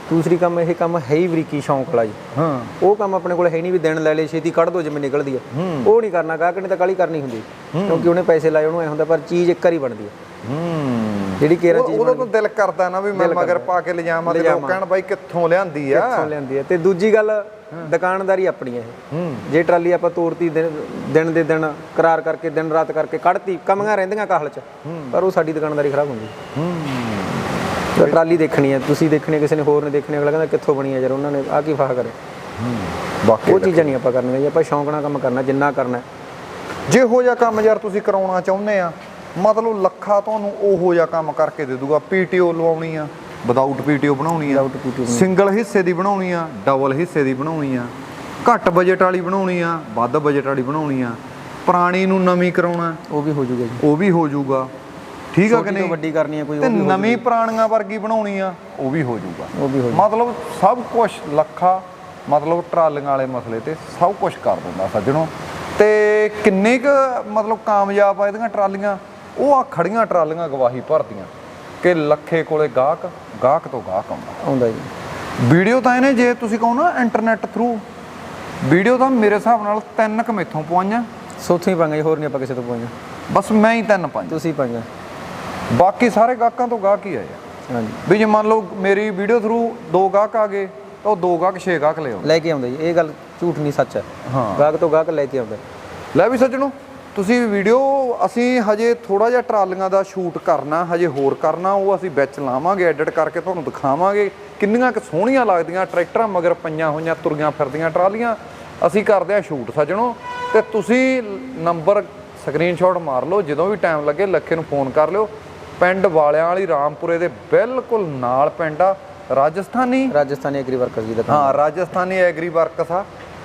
Speaker 2: ਦੂਸਰੀ ਕੰਮ ਇਹ ਕੰਮ ਹੈ ਹੀ ਬਰੀਕੀ ਸ਼ੌਂਕ ਵਾਲਾ ਜੀ।
Speaker 1: ਹਾਂ।
Speaker 2: ਉਹ ਕੰਮ ਆਪਣੇ ਕੋਲ ਹੈ ਨਹੀਂ ਵੀ ਦਿਨ ਲੈ ਲੈ ਛੇਤੀ ਕੱਢ ਦੋ ਜਿਵੇਂ ਨਿਕਲਦੀ ਆ। ਉਹ ਨਹੀਂ ਕਰਨਾ ਗਾਹਕ ਨੇ ਤਾਂ ਕਾਲੀ ਕਰਨੀ ਹੁੰਦੀ। ਕਿਉਂਕਿ ਉਹਨੇ ਪੈਸੇ ਲਾਏ ਉਹਨੂੰ ਐ ਹੁੰਦਾ ਪਰ ਚੀਜ਼ ਇੱਕ ਵਾਰੀ ਬਣਦੀ ਆ।
Speaker 1: ਹੂੰ।
Speaker 2: ਜਿਹੜੀ ਕੇਰਾ ਚੀਜ਼
Speaker 1: ਉਹਦਾ ਤਾਂ ਦਿਲ ਕਰਦਾ ਨਾ ਵੀ ਮੈਂ ਮਗਰ ਪਾ ਕੇ ਲਿਜਾਵਾਂ ਤੇ ਲੋਕ ਕਹਿਣ ਬਾਈ ਕਿੱਥੋਂ ਲਿਆਂਦੀ ਆ?
Speaker 2: ਕਿੱਥੋਂ ਲੈਂਦੀ ਹੈ ਤੇ ਦੂਜੀ ਗੱਲ ਦੁਕਾਨਦਾਰੀ ਆਪਣੀ ਹੈ। ਜੇ ਟਰਾਲੀ ਆਪਾਂ ਤੋਰਤੀ ਦਿਨ ਦੇ ਦਿਨ ਕਰਾਰ ਕਰਕੇ ਦਿਨ ਰਾਤ ਕਰਕੇ ਕੱਢਤੀ ਕਮੀਆਂ ਰਹਿੰਦੀਆਂ ਕਾਹਲ ਚ। ਪਰ ਉਹ ਸਾਡੀ ਦੁਕਾਨਦਾਰੀ ਖਰਾਬ ਹੁੰਦੀ। ਤੇ ਟਰਾਲੀ ਦੇਖਣੀ ਹੈ ਤੁਸੀਂ ਦੇਖਣੀ ਹੈ, ਕਿਸੇ ਨੇ ਹੋਰ ਨੇ ਦੇਖਣੀ ਅਗਲਾ ਕਹਿੰਦਾ ਕਿੱਥੋਂ ਬਣੀ ਹੈ ਯਾਰ ਉਹਨਾਂ ਨੇ ਆ ਕੀ ਫਾਹ ਕਰੇ
Speaker 1: ਬਾਕੀ
Speaker 2: ਉਹ ਚੀਜ਼ਾਂ ਨਹੀਂ ਆਪਾਂ ਕਰਨੀਆਂ ਜੀ ਆਪਾਂ ਸ਼ੌਂਕ ਨਾਲ ਕੰਮ ਕਰਨਾ ਜਿੰਨਾ ਕਰਨਾ। ਹੈ।
Speaker 1: ਜਿਹੋ ਜਿਹਾ ਕੰਮ ਯਾਰ ਤੁਸੀਂ ਕਰਾਉਣਾ ਚਾਹੁੰਦੇ ਆ ਮਤਲਬ ਲੱਖਾ ਤੁਹਾਨੂੰ ਉਹੋ ਜਿਹਾ ਕੰਮ ਕਰਕੇ ਦੇ ਦੂਗਾ। ਪੀਟੀਓ ਲਵਾਉਣੀ ਆ ਵਿਦਆਊਟ ਪੀਟੀਓ ਬਣਾਉਣੀ ਆ ਸਿੰਗਲ ਹਿੱਸੇ ਦੀ ਬਣਾਉਣੀ ਆ ਡਬਲ ਹਿੱਸੇ ਦੀ ਬਣਾਉਣੀ ਆ ਘੱਟ ਬਜਟ ਵਾਲੀ ਬਣਾਉਣੀ ਆ ਵੱਧ ਬਜਟ ਵਾਲੀ ਬਣਾਉਣੀ ਆ ਪੁਰਾਣੀ ਨੂੰ ਨਵੀਂ ਕਰਾਉਣਾ
Speaker 2: ਉਹ ਵੀ ਹੋ ਜੂਗਾ ਜੀ।
Speaker 1: ਉਹ ਵੀ ਹੋ ਜਾਊਗਾ ਠੀਕ ਆ ਕਿ ਨਹੀਂ?
Speaker 2: ਵੱਡੀ ਕਰਨੀ ਆ ਕੋਈ
Speaker 1: ਤੇ ਨਵੀਂ ਪੁਰਾਣੀਆਂ ਵਰਗੀ ਬਣਾਉਣੀ ਆ ਉਹ ਵੀ ਹੋ ਜਾਊਗਾ
Speaker 2: ਉਹ ਵੀ ਹੋ।
Speaker 1: ਮਤਲਬ ਸਭ ਕੁਝ ਲੱਖਾ ਮਤਲਬ ਟਰਾਲੀਆਂ ਵਾਲੇ ਮਸਲੇ ਤੇ ਸਭ ਕੁਝ ਕਰ ਦਿੰਦਾ ਸੱਜਣੋ। ਤੇ ਕਿੰਨੇ ਕੁ ਮਤਲਬ ਕਾਮਯਾਬ ਆ ਇਹਦੀਆਂ ਟਰਾਲੀਆਂ? ਉਹ ਆ ਖੜੀਆਂ ਟਰਾਲੀਆਂ ਗਵਾਹੀ ਭਰਦੀਆਂ ਕਿ ਲੱਖੇ ਕੋਲੇ ਗਾਹਕ ਗਾਹਕ ਤੋਂ ਗਾਹਕ ਆਉਂਦਾ।
Speaker 2: ਆਉਂਦਾ ਜੀ।
Speaker 1: ਵੀਡੀਓ ਤਾਂ ਇਹਨੇ ਜੇ ਤੁਸੀਂ ਕਹੋ ਨਾ ਇੰਟਰਨੈਟ ਥਰੂ ਵੀਡੀਓ ਤਾਂ ਮੇਰੇ ਹਿਸਾਬ ਨਾਲ ਤਿੰਨ ਕੁ ਮੈਥੋਂ ਪਵਾਈਆਂ।
Speaker 2: ਸੋਥੋਂ ਹੀ ਪਾਂਗੇ ਜੀ, ਹੋਰ ਨਹੀਂ ਆਪਾਂ ਕਿਸੇ ਤੋਂ ਪਾਈਆਂ
Speaker 1: ਬਸ ਮੈਂ ਹੀ ਤਿੰਨ ਪਾਈਆਂ।
Speaker 2: ਤੁਸੀਂ ਪਾਈਆਂ।
Speaker 1: ਬਾਕੀ ਸਾਰੇ ਗਾਹਕਾਂ ਤੋਂ ਗਾਹਕ ਹੀ ਆਏ
Speaker 2: ਹਾਂਜੀ।
Speaker 1: ਵੀ ਜੇ ਮੰਨ ਲਓ ਮੇਰੀ ਵੀਡੀਓ ਥਰੂ ਦੋ ਗਾਹਕ ਆ ਗਏ ਤਾਂ ਉਹ ਦੋ ਗਾਹਕ ਛੇ ਗਾਹਕ ਲਿਆਓ
Speaker 2: ਲੈ ਕੇ ਆਉਂਦਾ ਜੀ ਇਹ ਗੱਲ ਝੂਠ ਨਹੀਂ ਸੱਚ ਹੈ।
Speaker 1: ਹਾਂ।
Speaker 2: ਗਾਹਕ ਤੋਂ ਗਾਹਕ ਲੈ ਕੇ ਆਉਂਦਾ।
Speaker 1: ਲੈ ਵੀ ਸੱਜਣੋ। ਤੁਸੀਂ ਵੀਡੀਓ ਅਸੀਂ ਹਜੇ ਥੋੜਾ ਜਿਹਾ ਟਰਾਲੀਆਂ ਦਾ ਸ਼ੂਟ ਕਰਨਾ ਹਜੇ ਹੋਰ ਕਰਨਾ ਉਹ ਅਸੀਂ ਵਿੱਚ ਲਾਵਾਂਗੇ ਐਡਿਟ ਕਰਕੇ ਤੁਹਾਨੂੰ ਦਿਖਾਵਾਂਗੇ। ਕਿੰਨੀਆਂ ਕੁ ਸੋਹਣੀਆਂ ਲੱਗਦੀਆਂ ਟਰੈਕਟਰਾਂ ਮਗਰ ਪਈਆਂ ਹੋਈਆਂ ਤੁਰੀਆਂ ਫਿਰਦੀਆਂ ਟਰਾਲੀਆਂ ਅਸੀਂ ਕਰਦੇ ਆ ਸ਼ੂਟ ਸੱਜਣੋ। ਤੇ ਤੁਸੀਂ ਨੰਬਰ ਸਕਰੀਨਸ਼ਾਟ ਮਾਰ ਲਓ ਜਦੋਂ ਵੀ ਟਾਈਮ ਲੱਗੇ ਲੱਖੇ ਨੂੰ ਫੋਨ ਕਰ ਲਿਓ। ਪਿੰਡ ਵਾਲਿਆਂ ਵਾਲੀ ਰਾਮਪੁਰੇ ਦੇ ਬਿਲਕੁਲ ਨਾਲ ਪਿੰਡ ਆ। ਰਾਜਸਥਾਨੀ?
Speaker 2: ਰਾਜਸਥਾਨੀ ਐਗਰੀ ਵਰਕਰ ਜੀ ਦਾ ਕੰਮ
Speaker 1: ਹਾਂ ਰਾਜਸਥਾਨੀ ਐਗਰੀ ਵਰਕਸ ਆ।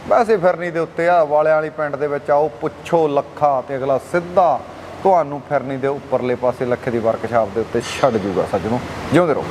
Speaker 1: ਵੈਸੇ ਫਿਰਨੀ ਦੇ ਉੱਤੇ ਆ, ਵਾਲਿਆਂ ਵਾਲੀ ਪਿੰਡ ਦੇ ਵਿੱਚ ਆਓ, ਪੁੱਛੋ ਲੱਖਾ ਤੇ ਅਗਲਾ ਸਿੱਧਾ ਤੁਹਾਨੂੰ ਫਿਰਨੀ ਦੇ ਉੱਪਰਲੇ ਪਾਸੇ ਲੱਖੇ ਦੀ ਵਰਕਸ਼ਾਪ ਦੇ ਉੱਤੇ ਛੱਡ ਜੂਗਾ ਸੱਜਣੋ, ਜਿਉਂਦੇ ਰਹੋ।